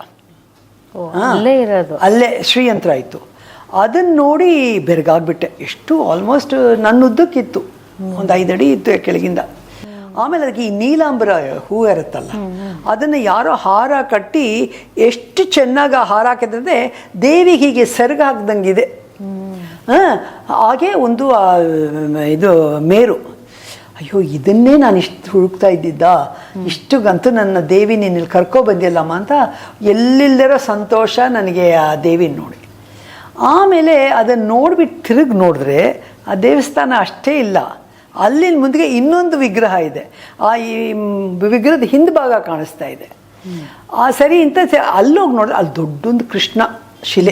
ಓ, ಅಲ್ಲೇ ಇರೋದು. ಅಲ್ಲೇ ಶ್ರೀಯಂತ್ರ ಇತ್ತು ಅದನ್ನು ನೋಡಿ ಬೆರಗಾಗ್ಬಿಟ್ಟೆ. ಎಷ್ಟು ಆಲ್ಮೋಸ್ಟ್ ನನ್ನ ಉದ್ದಕ್ಕಿತ್ತು ಒಂದು ಐದು ಅಡಿ ಇತ್ತು ಕೆಳಗಿಂದ. ಆಮೇಲೆ ಅದಕ್ಕೆ ಈ ನೀಲಾಂಬರ ಹೂ ಇರುತ್ತಲ್ಲ ಅದನ್ನು ಯಾರೋ ಹಾರ ಕಟ್ಟಿ ಎಷ್ಟು ಚೆನ್ನಾಗಿ ಹಾರ ಹಾಕಿದ್ರೆ ದೇವಿಗೆ ಹೀಗೆ ಸೆರಗ ಹಾಕ್ದಂಗಿದೆ. ಹಾಂ ಹಾಗೆ ಒಂದು ಇದು ಮೇರು. ಅಯ್ಯೋ ಇದನ್ನೇ ನಾನು ಇಷ್ಟು ಹುಡುಕ್ತಾ ಇದ್ದಿದ್ದ? ಇಷ್ಟುಗಂತೂ ನನ್ನ ದೇವಿ ನೀನು ಇಲ್ಲಿ ಕರ್ಕೊ ಬಂದಿಲ್ಲಮ್ಮ ಅಂತ ಎಲ್ಲಿಲ್ಲದಿರೋ ಸಂತೋಷ ನನಗೆ ಆ ದೇವಿನ ನೋಡಿ. ಆಮೇಲೆ ಅದನ್ನು ನೋಡ್ಬಿಟ್ಟು ತಿರುಗಿ ನೋಡಿದ್ರೆ ಆ ದೇವಸ್ಥಾನ ಅಷ್ಟೇ ಇಲ್ಲ. ಅಲ್ಲಿನ ಮುಂದೆ ಇನ್ನೊಂದು ವಿಗ್ರಹ ಇದೆ. ಆ ಈ ವಿಗ್ರಹದ ಹಿಂದ್ಭಾಗ ಕಾಣಿಸ್ತಾ ಇದೆ. ಆ ಸರಿ ಇಂತ ಅಲ್ಲೋಗಿ ನೋಡಿದ್ರೆ ಅಲ್ಲಿ ದೊಡ್ಡೊಂದು ಕೃಷ್ಣ ಶಿಲೆ.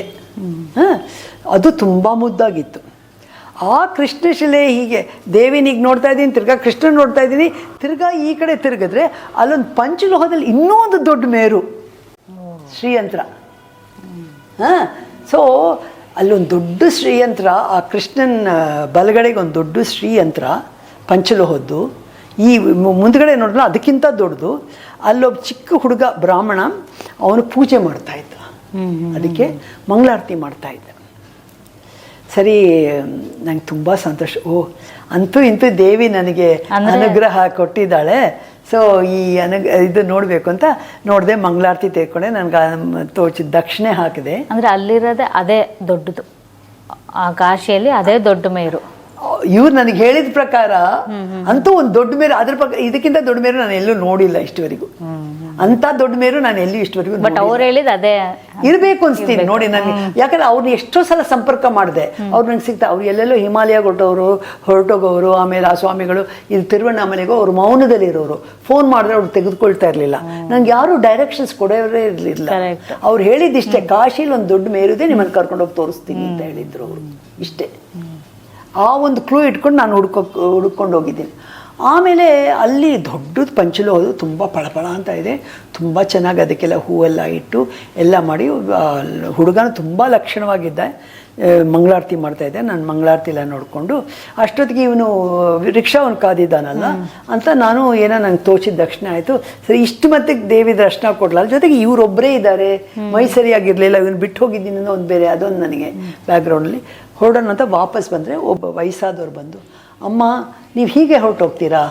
ಹಾಂ? ಅದು ತುಂಬ ಮುದ್ದಾಗಿತ್ತು. ಆ ಕೃಷ್ಣ ಶಿಲೆ ಹೀಗೆ ದೇವಿನಿಗೆ ನೋಡ್ತಾ ಇದ್ದೀನಿ, ತಿರ್ಗಾ ಕೃಷ್ಣ ನೋಡ್ತಾ ಇದ್ದೀನಿ, ತಿರ್ಗಾ ಈ ಕಡೆ ತಿರುಗಿದ್ರೆ ಅಲ್ಲೊಂದು ಪಂಚಲೋಹದಲ್ಲಿ ಇನ್ನೊಂದು ದೊಡ್ಡ ಮೇರು. ಶ್ರೀಯಂತ್ರ. ಹಾಂ? ಸೊ ಅಲ್ಲೊಂದು ದೊಡ್ಡ ಶ್ರೀಯಂತ್ರ ಆ ಕೃಷ್ಣನ ಬಲಗಡೆಗೆ ಒಂದು ದೊಡ್ಡ ಶ್ರೀಯಂತ್ರ ಪಂಚಲೋಹದ್ದು. ಈ ಮುಂದ್ಗಡೆ ನೋಡಿದ್ರೆ ಅದಕ್ಕಿಂತ ದೊಡ್ಡದು. ಅಲ್ಲೊಬ್ಬ ಚಿಕ್ಕ ಹುಡುಗ ಬ್ರಾಹ್ಮಣ ಅವನು ಪೂಜೆ ಮಾಡ್ತಾ ಇದ್ದ. ಅದಕ್ಕೆ ಮಂಗಳಾರತಿ ಮಾಡ್ತಾ ಇದ್ದ. ಸರಿ ನಂಗೆ ತುಂಬ ಸಂತೋಷ. ಓ ಅಂತೂ ಇಂತೂ ದೇವಿ ನನಗೆ ಅನುಗ್ರಹ ಕೊಟ್ಟಿದ್ದಾಳೆ. ಸೊ ಈ ಅನುಗ್, ಇದು ನೋಡಬೇಕು ಅಂತ ನೋಡಿದೆ ಮಂಗಳಾರತಿ ತೆಗೆದುಕೊಂಡೆ ನನಗೆ ತೋಚಿದ ದಕ್ಷಿಣೆ ಹಾಕಿದೆ. ಅಂದ್ರೆ ಅಲ್ಲಿರೋದೇ ಅದೇ ದೊಡ್ಡದು. ಆ ಕಾಶಿಯಲ್ಲಿ ಅದೇ ದೊಡ್ಡ ಮೇರು. ಇವ್ರು ನನಗೆ ಹೇಳಿದ ಪ್ರಕಾರ ಅಂತೂ ಒಂದು ದೊಡ್ಡ ಮೇರು ಅದ್ರ ಪ್ರಕಾರ ಇದಕ್ಕಿಂತ ದೊಡ್ಡ ಮೇರು ನಾನು ಎಲ್ಲೂ ನೋಡಿಲ್ಲ ಇಷ್ಟವರೆಗೂ. ಅಂತ ದೊಡ್ಡ ಮೇರು ನಾನು ಎಲ್ಲೂ ಇಷ್ಟವರೆಗೂ ಬಟ್ ಅವ್ರು ಹೇಳಿದ ಅದೇ ಇರಬೇಕು ಅನ್ಸ್ತೀನಿ ನೋಡಿ ನನಗೆ. ಯಾಕಂದ್ರೆ ಅವ್ರನ್ನ ಎಷ್ಟೋ ಸಲ ಸಂಪರ್ಕ ಮಾಡಿದೆ. ಅವ್ರು ನಂಗೆ ಸಿಗ್ತಾ ಅವ್ರು ಎಲ್ಲೆಲ್ಲೋ ಹಿಮಾಲಯ ಕೊಟ್ಟವರು ಹೊರಟೋಗೋರು ಆಮೇಲೆ ಆ ಸ್ವಾಮಿಗಳು ಇಲ್ಲಿ ತಿರುವಣ್ಣಾಮಲೆಗೂ ಅವ್ರು ಮೌನದಲ್ಲಿರೋರು. ಫೋನ್ ಮಾಡಿದ್ರೆ ಅವ್ರು ತೆಗೆದುಕೊಳ್ತಾ ಇರಲಿಲ್ಲ. ನಂಗೆ ಯಾರು ಡೈರೆಕ್ಷನ್ಸ್ ಕೊಡೋರೇ ಇರಲಿಲ್ಲ. ಅವ್ರು ಹೇಳಿದ್ದಿಷ್ಟೇ ಕಾಶಿಲಿ ಒಂದು ದೊಡ್ಡ ಮೇರಿದೆ ನಿಮ್ಮನ್ನು ಕರ್ಕೊಂಡೋಗಿ ತೋರಿಸ್ತೀನಿ ಅಂತ ಹೇಳಿದ್ರು ಅವರು. ಇಷ್ಟೇ. ಆ ಒಂದು ಕ್ಲೂ ಇಟ್ಕೊಂಡು ನಾನು ಹುಡ್ಕೋ ಹುಡ್ಕೊಂಡು ಹೋಗಿದ್ದೀನಿ. ಆಮೇಲೆ ಅಲ್ಲಿ ದೊಡ್ಡದು ಪಂಚಲೋಹದು ತುಂಬ ಪಳಪಳ ಅಂತ ಇದೆ. ತುಂಬ ಚೆನ್ನಾಗಿ ಅದಕ್ಕೆಲ್ಲ ಹೂವೆಲ್ಲ ಇಟ್ಟು ಎಲ್ಲ ಮಾಡಿ ಹುಡುಗನ ತುಂಬ ಲಕ್ಷಣವಾಗಿದ್ದ ಮಂಗಳಾರತಿ ಮಾಡ್ತಾ ಇದ್ದೆ. ನಾನು ಮಂಗಳಾರತಿ ಎಲ್ಲ ನೋಡಿಕೊಂಡು ಅಷ್ಟೊತ್ತಿಗೆ ಇವನು ರಿಕ್ಷಾವನ್ನು ಕಾದಿದ್ದಾನಲ್ಲ ಅಂತ ನಾನು ಏನೋ ನಂಗೆ ತೋಚಿದ ದಕ್ಷಿಣ ಆಯಿತು. ಸರಿ ಇಷ್ಟು ಮತ್ತೆ ದೇವಿ ದರ್ಶನ ಕೊಡಲ್ಲ ಜೊತೆಗೆ ಇವರೊಬ್ಬರೇ ಇದ್ದಾರೆ. ಮೈ ಸರಿಯಾಗಿರಲಿಲ್ಲ ಇವನು ಬಿಟ್ಟು ಹೋಗಿದ್ದೀನಿ ಅನ್ನೋ ಒಂದು ಬೇರೆ ಅದೊಂದು ನನಗೆ ಬ್ಯಾಕ್ಗ್ರೌಂಡಲ್ಲಿ ಹೊರಡೋಣ ಅಂತ ವಾಪಸ್ ಬಂದರೆ ಒಬ್ಬ ವಯಸ್ಸಾದವ್ರು ಬಂದು, ಅಮ್ಮ, ನೀವು ಹೀಗೆ ಹೊರಟೋಗ್ತೀರಾ?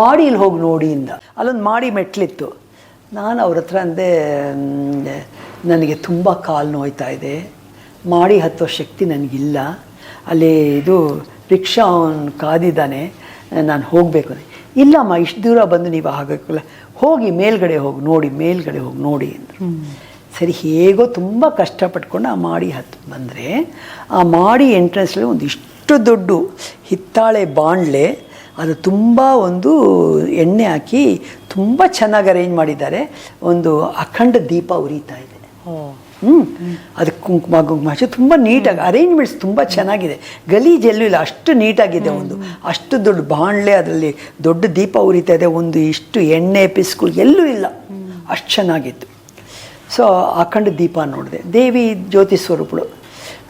ಮಾಡಿ ಇಲ್ಲಿ ಹೋಗಿ ನೋಡಿ ಇಂದ. ಅಲ್ಲೊಂದು ಮಾಡಿ ಮೆಟ್ಲಿತ್ತು. ನಾನು ಅವ್ರ ಹತ್ರ ಅಂದೆ ನನಗೆ ತುಂಬ ಕಾಲು ನೋಯ್ತಾ ಇದೆ. ಮಾಡಿ ಹತ್ತೋ ಶಕ್ತಿ ನನಗಿಲ್ಲ. ಅಲ್ಲಿ ಇದು ರಿಕ್ಷಾ ಅವನು ಕಾದಿದ್ದಾನೆ, ನಾನು ಹೋಗಬೇಕು ಇಲ್ಲಮ್ಮ ಇಷ್ಟು ದೂರ ಬಂದು ನೀವು ಆಗಕ್ಕಿಲ್ಲ ಹೋಗಿ ಮೇಲ್ಗಡೆ ಹೋಗಿ ನೋಡಿ, ಮೇಲ್ಗಡೆ ಹೋಗಿ ನೋಡಿ ಅಂದರು. ಸರಿ ಹೇಗೋ ತುಂಬ ಕಷ್ಟಪಟ್ಕೊಂಡು ಆ ಮಾಡಿ ಹತ್ತು ಬಂದರೆ ಆ ಮಾಡಿ ಎಂಟ್ರೆನ್ಸಲ್ಲಿ ಒಂದು ಇಷ್ಟು ದೊಡ್ಡ ಹಿತ್ತಾಳೆ ಬಾಣಲೆ ಅದು ತುಂಬ ಒಂದು ಎಣ್ಣೆ ಹಾಕಿ ತುಂಬ ಚೆನ್ನಾಗಿ ಅರೇಂಜ್ ಮಾಡಿದ್ದಾರೆ. ಒಂದು ಅಖಂಡ ದೀಪ ಉರಿತಾ ಇದೆ. ಹ್ಞೂ ಅದು ಕುಂಕುಮ ಕುಂಕುಮ ಹಚ್ಚಿ ತುಂಬ ನೀಟಾಗಿ ಅರೇಂಜ್ಮೆಂಟ್ಸ್ ತುಂಬ ಚೆನ್ನಾಗಿದೆ. ಗಲೀಜೆಲ್ಲೂ ಇಲ್ಲ ಅಷ್ಟು ನೀಟಾಗಿದೆ ಒಂದು. ಅಷ್ಟು ದೊಡ್ಡ ಬಾಣಲೆ ಅದರಲ್ಲಿ ದೊಡ್ಡ ದೀಪ ಉರಿತಾ ಇದೆ. ಒಂದು ಇಷ್ಟು ಎಣ್ಣೆ ಪಿಸ್ಕು ಎಲ್ಲೂ ಇಲ್ಲ. ಅಷ್ಟು ಚೆನ್ನಾಗಿತ್ತು. ಸೊ ಅಖಂಡ ದೀಪ ನೋಡಿದೆ ದೇವಿ ಜ್ಯೋತಿ ಸ್ವರೂಪಳು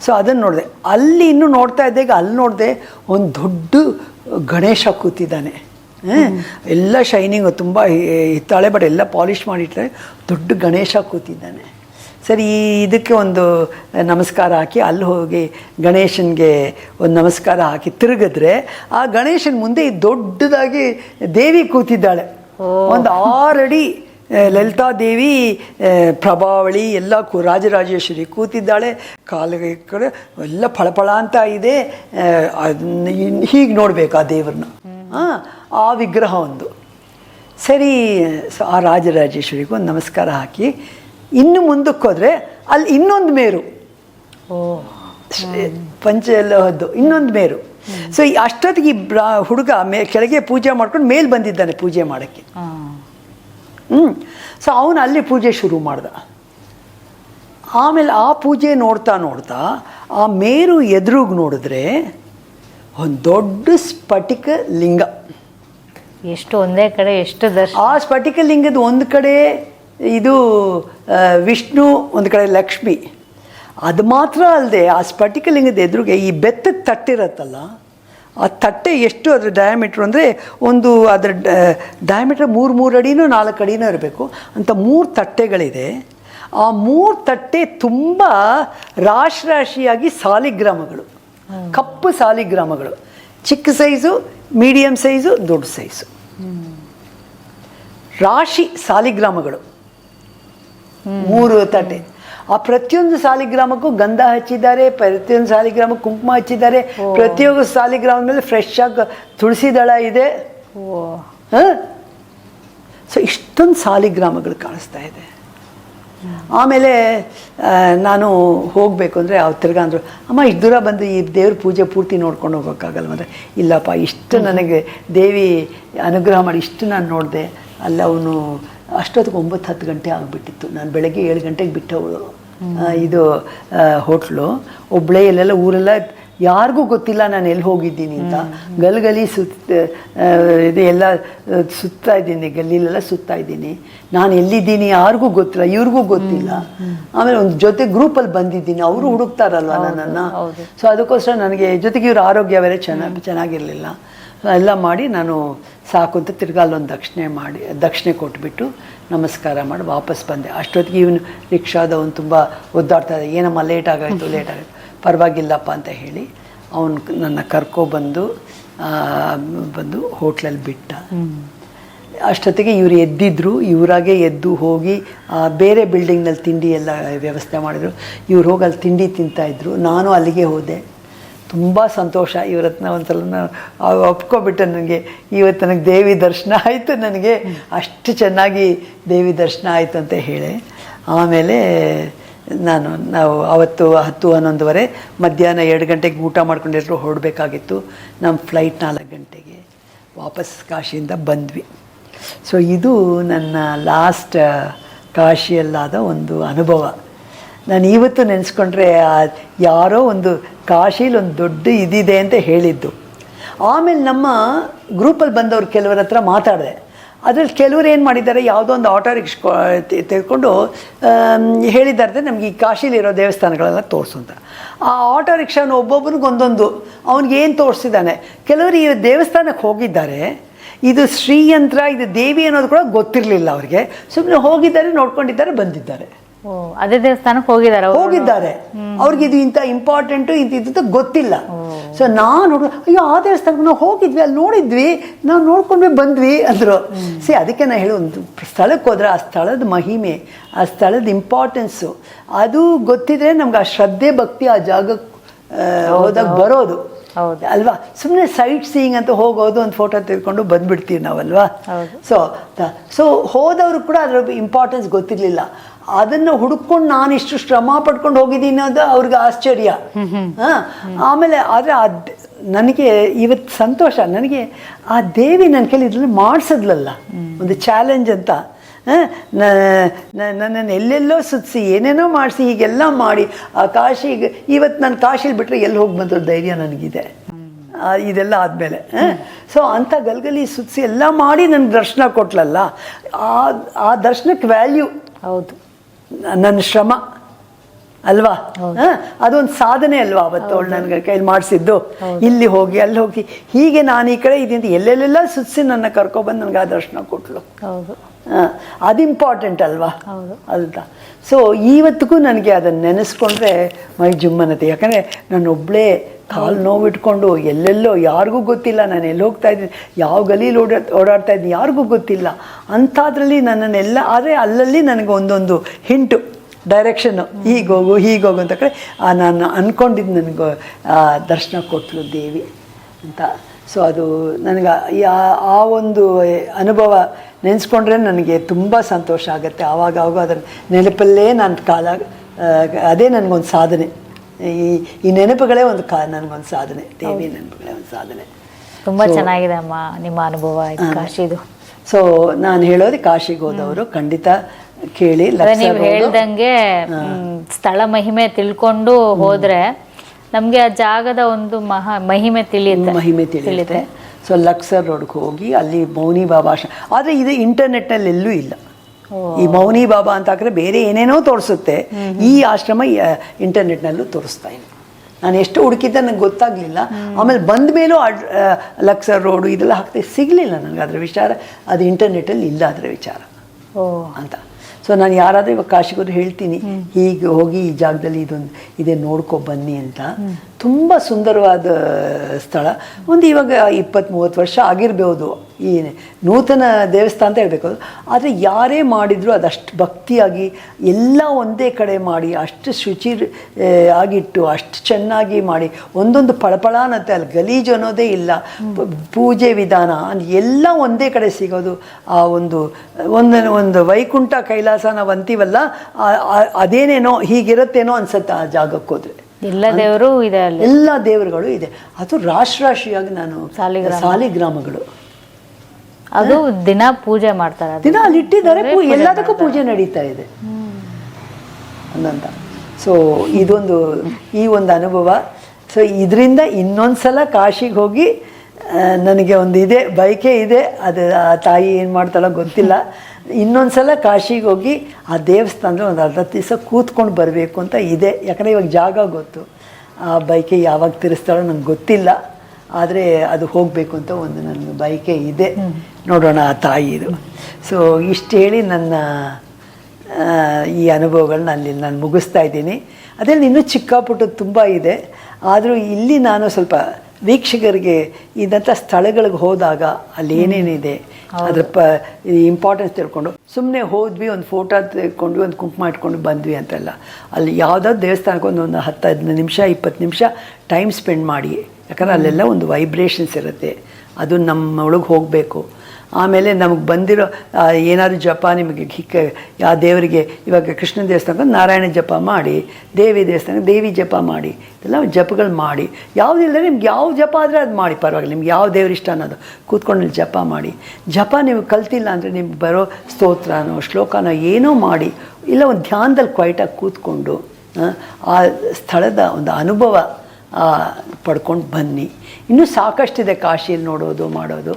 ಸೊ ಅದನ್ನು ನೋಡಿದೆ. ಅಲ್ಲಿ ಇನ್ನೂ ನೋಡ್ತಾ ಇದ್ದಾಗ ಅಲ್ಲಿ ನೋಡಿದೆ ಒಂದು ದೊಡ್ಡ ಗಣೇಶ ಕೂತಿದ್ದಾನೆ. ಎಲ್ಲ ಶೈನಿಂಗು ತುಂಬ ಹಿತ್ತಾಳೆ ಬಟ್ ಎಲ್ಲ ಪಾಲಿಷ್ ಮಾಡಿಟ್ರೆ ದೊಡ್ಡ ಗಣೇಶ ಕೂತಿದ್ದಾನೆ. ಸರಿ ಈ ಇದಕ್ಕೆ ಒಂದು ನಮಸ್ಕಾರ ಹಾಕಿ ಅಲ್ಲಿ ಹೋಗಿ ಗಣೇಶನಿಗೆ ಒಂದು ನಮಸ್ಕಾರ ಹಾಕಿ ತಿರುಗಿದ್ರೆ ಆ ಗಣೇಶನ ಮುಂದೆ ದೊಡ್ಡದಾಗಿ ದೇವಿ ಕೂತಿದ್ದಾಳೆ. ಒಂದು ಆರಡಿ ಆ, ಲಲಿತಾ ದೇವಿ ಪ್ರಭಾವಳಿ ಎಲ್ಲ ಕೂ ರಾಜರಾಜೇಶ್ವರಿ ಕೂತಿದ್ದಾಳೆ. ಕಾಲಿಗೆ ಕಡೆ ಎಲ್ಲ ಫಳಫಳ ಅಂತ ಇದೆ. ಹೀಗೆ ನೋಡ್ಬೇಕು ಆ ದೇವ್ರನ್ನ. ಹಾಂ ಆ ವಿಗ್ರಹ ಒಂದು. ಸರಿ ಆ ರಾಜರಾಜೇಶ್ವರಿಗೂ ಒಂದು ನಮಸ್ಕಾರ ಹಾಕಿ. ಇನ್ನು ಮುಂದಕ್ಕೆ ಹೋದರೆ ಅಲ್ಲಿ ಇನ್ನೊಂದು ಮೇರು. ಓ. ಪಂಚ ಎಲ್ಲ ಹೊದ್ದು. ಇನ್ನೊಂದು ಮೇರು. ಸೊ ಈ ಅಷ್ಟೊತ್ತಿಗೆ ಹುಡುಗ ಮೇ ಕೆಳಗೆ ಪೂಜೆ ಮಾಡ್ಕೊಂಡು ಮೇಲೆ ಬಂದಿದ್ದಾನೆ ಪೂಜೆ ಮಾಡೋಕ್ಕೆ. ಹ್ಞೂ ಸೊ ಅವನು ಅಲ್ಲಿ ಪೂಜೆ ಶುರು ಮಾಡ್ದ. ಆಮೇಲೆ ಆ ಪೂಜೆ ನೋಡ್ತಾ ನೋಡ್ತಾ ಆ ಮೇರು ಎದುರುಗ್ ನೋಡಿದ್ರೆ ಒಂದು ದೊಡ್ಡ ಸ್ಫಟಿಕ ಲಿಂಗ. ಎಷ್ಟು ಒಂದೇ ಕಡೆ ಎಷ್ಟು ದರ್ಶನ. ಆ ಸ್ಫಟಿಕ ಲಿಂಗದ ಒಂದು ಕಡೆ ಇದು ವಿಷ್ಣು ಒಂದು ಕಡೆ ಲಕ್ಷ್ಮಿ. ಅದು ಮಾತ್ರ ಅಲ್ಲದೆ ಆ ಸ್ಫಟಿಕ ಲಿಂಗದ ಎದುರಿಗೆ ಈ ಬೆತ್ತಕ್ಕೆ ತಟ್ಟಿರತ್ತಲ್ಲ ಆ ತಟ್ಟೆ ಎಷ್ಟು ಅದರ ಡಯಾಮೀಟ್ರ್ ಅಂದರೆ ಒಂದು ಅದರ ಡಯಾಮೀಟ್ರ್ ಮೂರು ಮೂರು ಅಡಿನೋ ನಾಲ್ಕು ಅಡಿನೋ ಇರಬೇಕು. ಅಂತ ಮೂರು ತಟ್ಟೆಗಳಿದೆ. ಆ ಮೂರು ತಟ್ಟೆ ತುಂಬ ರಾಶಿ ರಾಶಿಯಾಗಿ ಸಾಲಿಗ್ರಾಮಗಳು. ಕಪ್ಪು ಸಾಲಿಗ್ರಾಮಗಳು. ಚಿಕ್ಕ ಸೈಜು ಮೀಡಿಯಮ್ ಸೈಜು, ದೊಡ್ಡ ಸೈಜು. ರಾಶಿ ಸಾಲಿಗ್ರಾಮಗಳು. ಮೂರು ತಟ್ಟೆ. ಆ ಪ್ರತಿಯೊಂದು ಸಾಲಿಗ್ರಾಮಕ್ಕೂ ಗಂಧ ಹಚ್ಚಿದ್ದಾರೆ ಪ್ರತಿಯೊಂದು ಸಾಲಿಗ್ರಾಮಕ್ಕೆ ಕುಂಕುಮ ಹಚ್ಚಿದ್ದಾರೆ. ಪ್ರತಿಯೊಂದು ಸಾಲಿಗ್ರಾಮದ ಮೇಲೆ ಫ್ರೆಶ್ ಆಗಿ ತುಳಸಿ ದಳ ಇದೆ. ಓ. ಸೊ ಇಷ್ಟೊಂದು ಸಾಲಿಗ್ರಾಮಗಳು ಕಾಣಿಸ್ತಾ ಇದೆ. ಆಮೇಲೆ ನಾನು ಹೋಗಬೇಕು ಅಂದರೆ ಅವ್ರು ತಿರ್ಗಾ ಅಂದರು ಅಮ್ಮ ಇಷ್ಟು ದೂರ ಬಂದು ಈ ದೇವ್ರ ಪೂಜೆ ಪೂರ್ತಿ ನೋಡ್ಕೊಂಡು ಹೋಗೋಕ್ಕಾಗಲ್ಲ ಅಂದರೆ ಇಲ್ಲಪ್ಪ ಇಷ್ಟು ನನಗೆ ದೇವಿ ಅನುಗ್ರಹ ಮಾಡಿ ಇಷ್ಟು ನಾನು ನೋಡಿದೆ. ಅಲ್ಲ ಅವನು ಅಷ್ಟೊತ್ತಿಗೆ ಒಂಬತ್ತು ಹತ್ತು ಗಂಟೆ ಆಗಿಬಿಟ್ಟಿತ್ತು. ನಾನು ಬೆಳಗ್ಗೆ ಏಳು ಗಂಟೆಗೆ ಬಿಟ್ಟವಳು. ಇದು ಹೋಟ್ಲು. ಒಬ್ಬಳೇ ಎಲ್ಲೆಲ್ಲ ಊರೆಲ್ಲ ಯಾರಿಗೂ ಗೊತ್ತಿಲ್ಲ ನಾನು ಎಲ್ಲಿ ಹೋಗಿದ್ದೀನಿ ಅಂತ. ಗಲ್ಗಲಿ ಸುತ್ತ ಇದು ಎಲ್ಲ ಸುತ್ತಾ ಇದ್ದೀನಿ ಗಲ್ಲಿಲೆಲ್ಲ ಸುತ್ತಾ ಇದ್ದೀನಿ. ನಾನು ಎಲ್ಲಿದ್ದೀನಿ ಯಾರಿಗೂ ಗೊತ್ತಿಲ್ಲ ಇವ್ರಿಗೂ ಗೊತ್ತಿಲ್ಲ. ಆಮೇಲೆ ಒಂದು ಜೊತೆ ಗ್ರೂಪಲ್ಲಿ ಬಂದಿದ್ದೀನಿ. ಅವರು ಹುಡುಕ್ತಾರಲ್ವ ನನ್ನನ್ನು. ಸೊ ಅದಕ್ಕೋಸ್ಕರ ನನಗೆ ಜೊತೆಗೆ ಇವ್ರ ಆರೋಗ್ಯ ಬೇರೆ ಚೆನ್ನಾಗಿ ಚೆನ್ನಾಗಿರಲಿಲ್ಲ. ಎಲ್ಲ ಮಾಡಿ ನಾನು ಸಾಕು ಅಂತ ತಿರ್ಗಾ ಅಲ್ಲೊಂದು ದಕ್ಷಿಣೆ ಮಾಡಿ, ದಕ್ಷಿಣೆ ಕೊಟ್ಬಿಟ್ಟು ನಮಸ್ಕಾರ ಮಾಡಿ ವಾಪಸ್ ಬಂದೆ. ಅಷ್ಟೊತ್ತಿಗೆ ಇವನು ರಿಕ್ಷಾದವನು ತುಂಬ ಒದ್ದಾಡ್ತಾ ಇದ್ದ, ಏನಮ್ಮ ಲೇಟ್ ಆಗಾಯಿತು ಲೇಟ್ ಆಗಾಯಿತು. ಪರವಾಗಿಲ್ಲಪ್ಪ ಅಂತ ಹೇಳಿ ಅವನು ನನ್ನ ಕರ್ಕೊಬಂದು ಬಂದು ಹೋಟ್ಲಲ್ಲಿ ಬಿಟ್ಟ. ಅಷ್ಟೊತ್ತಿಗೆ ಇವರು ಎದ್ದಿದ್ರು, ಇವರಾಗೆ ಎದ್ದು ಹೋಗಿ ಬೇರೆ ಬಿಲ್ಡಿಂಗ್ನಲ್ಲಿ ತಿಂಡಿ ಎಲ್ಲ ವ್ಯವಸ್ಥೆ ಮಾಡಿದ್ರು. ಇವ್ರು ಹೋಗಿ ಅಲ್ಲಿ ತಿಂಡಿ ತಿಂತಾಯಿದ್ರು ನಾನು ಅಲ್ಲಿಗೆ ಹೋದೆ. ತುಂಬ ಸಂತೋಷ ಇವರತ್ನ ಒಂದ್ಸಲ ನಾನು ಒಪ್ಕೊಬಿಟ್ಟೆ ನನಗೆ ಇವತ್ತು ನನಗೆ ದೇವಿ ದರ್ಶನ ಆಯಿತು ನನಗೆ. ಅಷ್ಟು ಚೆನ್ನಾಗಿ ದೇವಿ ದರ್ಶನ ಆಯಿತು ಅಂತ ಹೇಳಿ. ಆಮೇಲೆ ನಾನು ನಾವು ಅವತ್ತು ಹತ್ತು ಹನ್ನೊಂದುವರೆ ಮಧ್ಯಾಹ್ನ ಎರಡು ಗಂಟೆಗೆ ಊಟ ಮಾಡ್ಕೊಂಡಿದ್ರು, ಹೊರಡಬೇಕಾಗಿತ್ತು. ನಮ್ಮ ಫ್ಲೈಟ್ ನಾಲ್ಕು ಗಂಟೆಗೆ ವಾಪಸ್ ಕಾಶಿಯಿಂದ ಬಂದ್ವಿ. ಸೊ ಇದು ನನ್ನ ಲಾಸ್ಟ್ ಕಾಶಿಯಲ್ಲಾದ ಒಂದು ಅನುಭವ. ನಾನು ಇವತ್ತು ನೆನೆಸ್ಕೊಂಡ್ರೆ ಯಾರೋ ಒಂದು ಕಾಶೀಲಿ ಒಂದು ದೊಡ್ಡ ಇದಿದೆ ಅಂತ ಹೇಳಿದ್ದು. ಆಮೇಲೆ ನಮ್ಮ ಗ್ರೂಪಲ್ಲಿ ಬಂದವ್ರು ಕೆಲವರ ಹತ್ರ ಮಾತಾಡಿದೆ. ಅದರಲ್ಲಿ ಕೆಲವರು ಏನು ಮಾಡಿದ್ದಾರೆ, ಯಾವುದೋ ಒಂದು ಆಟೋ ರಿಕ್ಷಾ ತೆಗೆದುಕೊಂಡು ಹೇಳಿದ್ದಾರೆ ನಮಗೆ ಈ ಕಾಶಿಲಿರೋ ದೇವಸ್ಥಾನಗಳೆಲ್ಲ ತೋರಿಸು ಅಂತ. ಆ ಆಟೋ ರಿಕ್ಷಾನ ಒಬ್ಬೊಬ್ಬನಿಗೆ ಒಂದೊಂದು, ಅವ್ನಿಗೆ ಏನು ತೋರಿಸಿದ್ದಾನೆ? ಕೆಲವರು ಈ ದೇವಸ್ಥಾನಕ್ಕೆ ಹೋಗಿದ್ದಾರೆ, ಇದು ಶ್ರೀಯಂತ್ರ, ಇದು ದೇವಿ ಅನ್ನೋದು ಕೂಡ ಗೊತ್ತಿರಲಿಲ್ಲ ಅವ್ರಿಗೆ. ಸುಮ್ಮನೆ ಹೋಗಿದ್ದಾರೆ, ನೋಡ್ಕೊಂಡಿದ್ದಾರೆ, ಬಂದಿದ್ದಾರೆ. ಅದೇ ದೇವಸ್ಥಾನಕ್ಕೆ ಹೋಗಿದಾರ ಹೋಗಿದ್ದಾರೆ. ಅವ್ರಿಗೆ ಇದು ಇಂಥ ಇಂಪಾರ್ಟೆಂಟ್ ಇದ್ದು ಗೊತ್ತಿಲ್ಲ. ಸೊ ನಾನು ನೋಡ ಅಯ್ಯೋ ಆ ದೇವಸ್ಥಾನಕ್ಕೆ ನಾವು ಹೋಗಿದ್ವಿ ಅಲ್ಲಿ ನೋಡಿದ್ವಿ ನಾವು ನೋಡ್ಕೊಂಡ್ವಿ ಬಂದ್ವಿ ಅಂದರು. ಸಿ ಅದಕ್ಕೆ ನಾನು ಹೇಳು ಒಂದು ಸ್ಥಳಕ್ಕೆ ಹೋದ್ರೆ ಆ ಸ್ಥಳದ ಮಹಿಮೆ ಆ ಸ್ಥಳದ ಇಂಪಾರ್ಟೆನ್ಸು ಅದು ಗೊತ್ತಿದ್ರೆ ನಮ್ಗೆ ಆ ಶ್ರದ್ಧೆ ಭಕ್ತಿ ಆ ಜಾಗಕ್ಕೆ ಹೋದಾಗ ಬರೋದು. ಹೌದು. ಅಲ್ವಾ? ಸುಮ್ಮನೆ ಸೈಟ್ ಸೀಯಿಂಗ್ ಅಂತ ಹೋಗೋದು ಒಂದು ಫೋಟೋ ತೆಗೆದುಕೊಂಡು ಬಂದ್ಬಿಡ್ತೀವಿ ನಾವಲ್ವಾ. ಸೊ ಸೊ ಹೋದವ್ರು ಕೂಡ ಅದರ ಇಂಪಾರ್ಟೆನ್ಸ್ ಗೊತ್ತಿರಲಿಲ್ಲ. ಅದನ್ನು ಹುಡುಕೊಂಡು ನಾನು ಇಷ್ಟು ಶ್ರಮ ಪಡ್ಕೊಂಡು ಹೋಗಿದ್ದೀನಿ ಅನ್ನೋದು ಅವ್ರಿಗೆ ಆಶ್ಚರ್ಯ. ಆಮೇಲೆ ಆದರೆ ಆ ನನಗೆ ಇವತ್ತು ಸಂತೋಷ. ನನಗೆ ಆ ದೇವಿ ನನ್ನ ಕೈಲಿ ಇದ್ರಲ್ಲಿ ಮಾಡಿಸಿದ್ಲಲ್ಲ. ಒಂದು ಚಾಲೆಂಜ್ ಅಂತ. ನನ್ನನ್ನು ಎಲ್ಲೆಲ್ಲೋ ಸುತ್ತಿಸಿ ಏನೇನೋ ಮಾಡಿಸಿ, ಹೀಗೆಲ್ಲ ಮಾಡಿ, ಆ ಕಾಶಿಗೆ ಇವತ್ತು ನಾನು ಕಾಶಿಲಿ ಬಿಟ್ಟರೆ ಎಲ್ಲಿ ಹೋಗಿ ಬಂದ್ರು ಧೈರ್ಯ ನನಗಿದೆ. ಇದೆಲ್ಲ ಆದಮೇಲೆ. ಸೊ ಅಂಥ ಗಲ್ಗಲಿ ಸುತ್ತಿಸಿ ಎಲ್ಲ ಮಾಡಿ ನನಗೆ ದರ್ಶನ ಕೊಟ್ಲಲ್ಲ. ಆ ಆ ದರ್ಶನಕ್ಕೆ ವ್ಯಾಲ್ಯೂ ಹೌದು. ನನ್ನ ಶ್ರಮ ಅಲ್ವಾ? ಹ? ಅದೊಂದು ಸಾಧನೆ ಅಲ್ವಾ ಅವತ್ತು ಅವಳು ನನಗೆ ಕೈಲಿ ಮಾಡಿಸಿದ್ದು? ಇಲ್ಲಿ ಹೋಗಿ ಅಲ್ಲಿ ಹೋಗಿ. ಹೀಗೆ ನಾನು ಈ ಕಡೆ ಇದರಿಂದ ಎಲ್ಲೆಲ್ಲೆಲ್ಲ ಸುತ್ತಿಸಿ ನನ್ನ ಕರ್ಕೊಬಂದು ನನಗೆ ಆ ದರ್ಶನ ಕೊಟ್ಲು. ಹೌದು. ಅದು ಇಂಪಾರ್ಟೆಂಟ್ ಅಲ್ವಾ? ಹೌದು. ಅಂತ ಸೊ ಇವತ್ತಿಗೂ ನನಗೆ ಅದನ್ನು ನೆನೆಸ್ಕೊಂಡ್ರೆ ಮೈ ಜುಮ್ಮನತೆ ಯಾಕಂದರೆ ನಾನು ಒಬ್ಬಳೇ ಕಾಲು ನೋವಿಟ್ಕೊಂಡು ಎಲ್ಲೆಲ್ಲೋ ಯಾರಿಗೂ ಗೊತ್ತಿಲ್ಲ. ನಾನು ಎಲ್ಲಿ ಹೋಗ್ತಾ ಇದ್ದೀನಿ ಯಾವ ಗಲೀಲಿ ಓಡಾ ಓಡಾಡ್ತಾ ಇದ್ದೀನಿ ಯಾರಿಗೂ ಗೊತ್ತಿಲ್ಲ. ಅಂಥದ್ರಲ್ಲಿ ನನ್ನನ್ನೆಲ್ಲ ಆದರೆ ಅಲ್ಲಲ್ಲಿ ನನಗೆ ಒಂದೊಂದು ಹಿಂಟು ಡೈರೆಕ್ಷನ್ನು ಹೀಗೋಗು ಹೀಗೋಗು ಅಂತ ಕಡೆ ನಾನು ಅಂದ್ಕೊಂಡಿದ್ದು ನನಗೆ ದರ್ಶನ ಕೊಟ್ಟಲು ದೇವಿ ಅಂತ. ಸೊ ಅದು ನನಗೆ ಆ ಒಂದು ಅನುಭವ ನೆನೆಸ್ಕೊಂಡ್ರೆ ನನಗೆ ತುಂಬ ಸಂತೋಷ ಆಗುತ್ತೆ. ಆವಾಗ ಆವಾಗ ಅದರ ನೆನಪಲ್ಲೇ ನನ್ನ ಕಾಲ ಅದೇ ನನಗೊಂದು ಸಾಧನೆ. ಈ ಈ ನೆನಪುಗಳೇ ಒಂದು ಕಾ ನನಗೊಂದು ಸಾಧನೆ. ದೇವಿ ನೆನಪುಗಳೇ ಒಂದು ಸಾಧನೆ. ತುಂಬಾ ಚೆನ್ನಾಗಿದೆ ಅಮ್ಮ ನಿಮ್ಮ ಅನುಭವ ಕಾಶಿದು. ಸೊ ನಾನು ಹೇಳೋದು ಕಾಶಿಗೆ ಹೋದವರು ಖಂಡಿತ ಕೇಳಿ ನೀವು. ಹೇಳ್ದಂಗೆ ಸ್ಥಳ ಮಹಿಮೆ ತಿಳ್ಕೊಂಡು ಹೋದ್ರೆ ನಮ್ಗೆ ಆ ಜಾಗದ ಒಂದು ಮಹಾ ಮಹಿಮೆ ತಿಳಿಯುತ್ತೆ. ಮಹಿಮೆ ತಿಳಿಯುತ್ತೆ. ಸೊ ಲಕ್ಸರ್ ರೋಡ್ಗೆ ಹೋಗಿ ಅಲ್ಲಿ ಮೌನಿ ಬಾಬಾ ಆಶ್ರಮ ಆದರೆ ಇದು ಇಂಟರ್ನೆಟ್ನಲ್ಲಿ ಎಲ್ಲೂ ಇಲ್ಲ. ಈ ಮೌನಿ ಬಾಬಾ ಅಂತ ಹಾಕಿದ್ರೆ ಬೇರೆ ಏನೇನೋ ತೋರಿಸುತ್ತೆ. ಈ ಆಶ್ರಮ ಇಂಟರ್ನೆಟ್ನಲ್ಲೂ ತೋರಿಸ್ತಾ ಇಲ್ಲ. ನಾನು ಎಷ್ಟು ಹುಡುಕಿದ್ದೆ ನನಗೆ ಗೊತ್ತಾಗಲಿಲ್ಲ. ಆಮೇಲೆ ಬಂದ ಮೇಲೂ ಅಡ್- ಲಕ್ಸರ್ ರೋಡು ಇದೆಲ್ಲ ಹಾಕ್ತಾ ಸಿಗಲಿಲ್ಲ ನನಗೆ ಅದರ ವಿಚಾರ ಅದು ಇಂಟರ್ನೆಟಲ್ಲಿ ಇಲ್ಲ ಅದರ ವಿಚಾರ. ಓ. ಅಂತ. ಸೊ ನಾನು ಯಾರಾದರೂ ಇವಾಗ ಕಾಶಿಗೋರು ಹೇಳ್ತೀನಿ ಹೀಗೆ ಹೋಗಿ ಈ ಜಾಗದಲ್ಲಿ ಇದೊಂದು ಇದೆ ನೋಡ್ಕೊ ಬನ್ನಿ ಅಂತ. ತುಂಬ ಸುಂದರವಾದ ಸ್ಥಳ. ಒಂದು ಇವಾಗ ಇಪ್ಪತ್ತ್ ಮೂವತ್ತು ವರ್ಷ ಆಗಿರ್ಬೋದು. ಈ ನೂತನ ದೇವಸ್ಥಾನ ಅಂತ ಹೇಳಬೇಕು. ಆದರೆ ಯಾರೇ ಮಾಡಿದರೂ ಅದಷ್ಟು ಭಕ್ತಿಯಾಗಿ ಎಲ್ಲ ಒಂದೇ ಕಡೆ ಮಾಡಿ ಅಷ್ಟು ಶುಚಿ ಆಗಿಟ್ಟು ಅಷ್ಟು ಚೆನ್ನಾಗಿ ಮಾಡಿ ಒಂದೊಂದು ಪಳಪಳ ಅನ್ನತ್ತೆ ಅಲ್ಲಿ ಗಲೀಜು ಅನ್ನೋದೇ ಇಲ್ಲ. ಪೂಜೆ ವಿಧಾನ ಎಲ್ಲ ಒಂದೇ ಕಡೆ ಸಿಗೋದು. ಆ ಒಂದು ಒಂದು ಒಂದು ವೈಕುಂಠ ಕೈಲಾಸ ನಾವು ಅಂತೀವಲ್ಲ ಅದೇನೇನೋ ಹೀಗಿರುತ್ತೇನೋ ಅನ್ಸುತ್ತೆ ಆ ಜಾಗಕ್ಕೆ ಹೋದ್ರೆ. ಎಲ್ಲ ದೇವರು ಇದೆ ಎಲ್ಲ ದೇವರುಗಳು ಇದೆ. ಅದು ರಾಶಿ ರಾಶಿಯಾಗಿ ನಾನು ಸಾಲಿಗ್ರಾಮ. ಸಾಲಿಗ್ರಾಮಗಳು. ಅದು ದಿನ ಪೂಜೆ ಮಾಡ್ತಾರೆ ದಿನ ಅಲ್ಲಿ ಇಟ್ಟಿದ್ದಾರೆ ಎಲ್ಲದಕ್ಕೂ ಪೂಜೆ ನಡೀತಾ ಇದೆ. ಹಂಗಂತ. ಸೊ ಇದೊಂದು ಈ ಒಂದು ಅನುಭವ. ಸೊ ಇದರಿಂದ ಇನ್ನೊಂದ್ಸಲ ಕಾಶಿಗೆ ಹೋಗಿ ನನಗೆ ಒಂದು ಇದೆ ಬೈಕೆ ಇದೆ. ಅದು ಆ ತಾಯಿ ಏನು ಮಾಡ್ತಾಳೋ ಗೊತ್ತಿಲ್ಲ. ಇನ್ನೊಂದು ಸಲ ಕಾಶಿಗೆ ಹೋಗಿ ಆ ದೇವಸ್ಥಾನದಲ್ಲಿ ಒಂದು ಅರ್ಧ ದಿವಸ ಕೂತ್ಕೊಂಡು ಬರಬೇಕು ಅಂತ ಇದೆ. ಯಾಕಂದರೆ ಇವಾಗ ಜಾಗ ಗೊತ್ತು. ಆ ಬೈಕೆ ಯಾವಾಗ ತಿರ್ಸ್ತಾಳೋ ನಂಗೆ ಗೊತ್ತಿಲ್ಲ. ಆದರೆ ಅದು ಹೋಗಬೇಕು ಅಂತ ಒಂದು ನನ್ನ ಬಯಕೆ ಇದೆ. ನೋಡೋಣ ಆ ತಾಯಿದು ಸೊ ಇಷ್ಟು ಹೇಳಿ ನನ್ನ ಈ ಅನುಭವಗಳನ್ನ ಅಲ್ಲಿ ನಾನು ಮುಗಿಸ್ತಾ ಇದ್ದೀನಿ. ಅದರಲ್ಲಿ ಇನ್ನೂ ಚಿಕ್ಕ ಪುಟ್ಟದ್ದು ತುಂಬ ಇದೆ. ಆದರೂ ಇಲ್ಲಿ ನಾನು ಸ್ವಲ್ಪ ವೀಕ್ಷಕರಿಗೆ ಇದಂಥ ಸ್ಥಳಗಳಿಗೆ ಹೋದಾಗ ಅಲ್ಲಿ ಏನೇನಿದೆ ಅದ್ರ ಪ ಇಂಪಾರ್ಟೆನ್ಸ್ ತಿಳ್ಕೊಂಡು. ಸುಮ್ಮನೆ ಹೋದ್ವಿ ಒಂದು ಫೋಟೋ ತೆಗೆದುಕೊಂಡ್ವಿ ಒಂದು ಕುಂಕುಮ ಇಟ್ಕೊಂಡು ಬಂದ್ವಿ ಅಂತೆಲ್ಲ. ಅಲ್ಲಿ ಯಾವುದಾದ್ರು ದೇವಸ್ಥಾನಕ್ಕೆ ಒಂದು ಒಂದು ಹತ್ತು ಹದಿನೈದು ನಿಮಿಷ ಇಪ್ಪತ್ತು ನಿಮಿಷ ಟೈಮ್ ಸ್ಪೆಂಡ್ ಮಾಡಿ. ಯಾಕಂದರೆ ಅಲ್ಲೆಲ್ಲ ಒಂದು ವೈಬ್ರೇಷನ್ಸ್ ಇರುತ್ತೆ. ಅದು ನಮ್ಮ ಒಳಗೆ ಹೋಗಬೇಕು. ಆಮೇಲೆ ನಮಗೆ ಬಂದಿರೋ ಏನಾದರೂ ಜಪ ನಿಮಗೆ ಹಿಕ್ಕ ಯಾವ ದೇವರಿಗೆ ಇವಾಗ ಕೃಷ್ಣ ದೇವಸ್ಥಾನಕ್ಕೆ ನಾರಾಯಣ ಜಪ ಮಾಡಿ, ದೇವಿ ದೇವಸ್ಥಾನಕ್ಕೆ ದೇವಿ ಜಪ ಮಾಡಿ, ಇದೆಲ್ಲ ಜಪಗಳು ಮಾಡಿ. ಯಾವುದಿಲ್ಲ ನಿಮ್ಗೆ ಯಾವ ಜಪ ಆದರೆ ಅದು ಮಾಡಿ, ಪರವಾಗಿಲ್ಲ. ನಿಮ್ಗೆ ಯಾವ ದೇವ್ರ ಇಷ್ಟ ಅನ್ನೋದು. ಕೂತ್ಕೊಂಡು ಜಪ ಮಾಡಿ. ಜಪ ನೀವು ಕಲ್ತಿಲ್ಲ ಅಂದರೆ ನಿಮ್ಗೆ ಬರೋ ಸ್ತೋತ್ರನೋ, ಶ್ಲೋಕನೋ ಏನೋ ಮಾಡಿ, ಇಲ್ಲ ಒಂದು ಧ್ಯಾನದಲ್ಲಿ ಕ್ವೈಟಾಗಿ ಕೂತ್ಕೊಂಡು ಆ ಸ್ಥಳದ ಒಂದು ಅನುಭವ ಪಡ್ಕೊಂಡು ಬನ್ನಿ. ಇನ್ನೂ ಸಾಕಷ್ಟಿದೆ ಕಾಶಿಯಲ್ಲಿ ನೋಡೋದು ಮಾಡೋದು.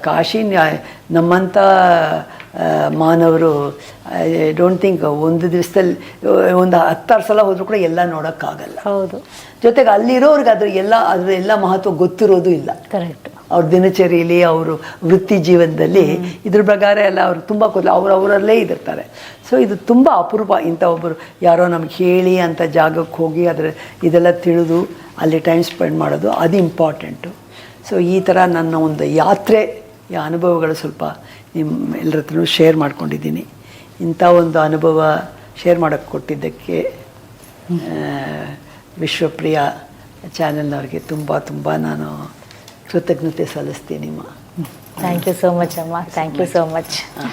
ಕಾಶಿ ನಮ್ಮಂಥ ಮಾನವರು ಐ ಡೋಂಟ್ ಥಿಂಕ್ ಒಂದು ದಿವಸದಲ್ಲಿ ಒಂದು ಹತ್ತಾರು ಸಲ ಹೋದರೂ ಕೂಡ ಎಲ್ಲ ನೋಡೋಕ್ಕಾಗಲ್ಲ. ಹೌದು. ಜೊತೆಗೆ ಅಲ್ಲಿರೋರಿಗೆ ಅದ್ರ ಎಲ್ಲ ಅದರ ಎಲ್ಲ ಮಹತ್ವ ಗೊತ್ತಿರೋದು ಇಲ್ಲ. ಕರೆಕ್ಟ್ ಅವ್ರ ದಿನಚರಿಯಲ್ಲಿ ಅವರು ವೃತ್ತಿ ಜೀವನದಲ್ಲಿ ಇದ್ರ ಪ್ರಕಾರ ಎಲ್ಲ ಅವರು ತುಂಬ ಕೂದಲು ಅವ್ರು ಅವರಲ್ಲೇ ಇದಿರ್ತಾರೆ. ಸೊ ಇದು ತುಂಬ ಅಪರೂಪ ಇಂಥ ಒಬ್ಬರು ಯಾರೋ ನಮ್ಗೆ ಹೇಳಿ ಅಂತ ಜಾಗಕ್ಕೆ ಹೋಗಿ ಅದರ ಇದೆಲ್ಲ ತಿಳಿದು ಅಲ್ಲಿ ಟೈಮ್ ಸ್ಪೆಂಡ್ ಮಾಡೋದು ಅದು ಇಂಪಾರ್ಟೆಂಟು ಸೊ ಈ ಥರ ನನ್ನ ಒಂದು ಯಾತ್ರೆ ಅನುಭವಗಳು ಸ್ವಲ್ಪ ನಿಮ್ಮ ಎಲ್ಲರ ಹತ್ರನೂ ಶೇರ್ ಮಾಡ್ಕೊಂಡಿದ್ದೀನಿ. ಇಂಥ ಒಂದು ಅನುಭವ ಶೇರ್ ಮಾಡೋಕ್ಕೆ ಕೊಟ್ಟಿದ್ದಕ್ಕೆ ವಿಶ್ವಪ್ರಿಯ ಚಾನೆಲ್ನವ್ರಿಗೆ ತುಂಬ ತುಂಬ ನಾನು ಕೃತಜ್ಞತೆ ಸಲ್ಲಿಸ್ತೀನಿ ಅಮ್ಮ. ಥ್ಯಾಂಕ್ ಯು ಸೋ ಮಚ್ ಅಮ್ಮ. ಥ್ಯಾಂಕ್ ಯು ಸೋ ಮಚ್ ಹಾಂ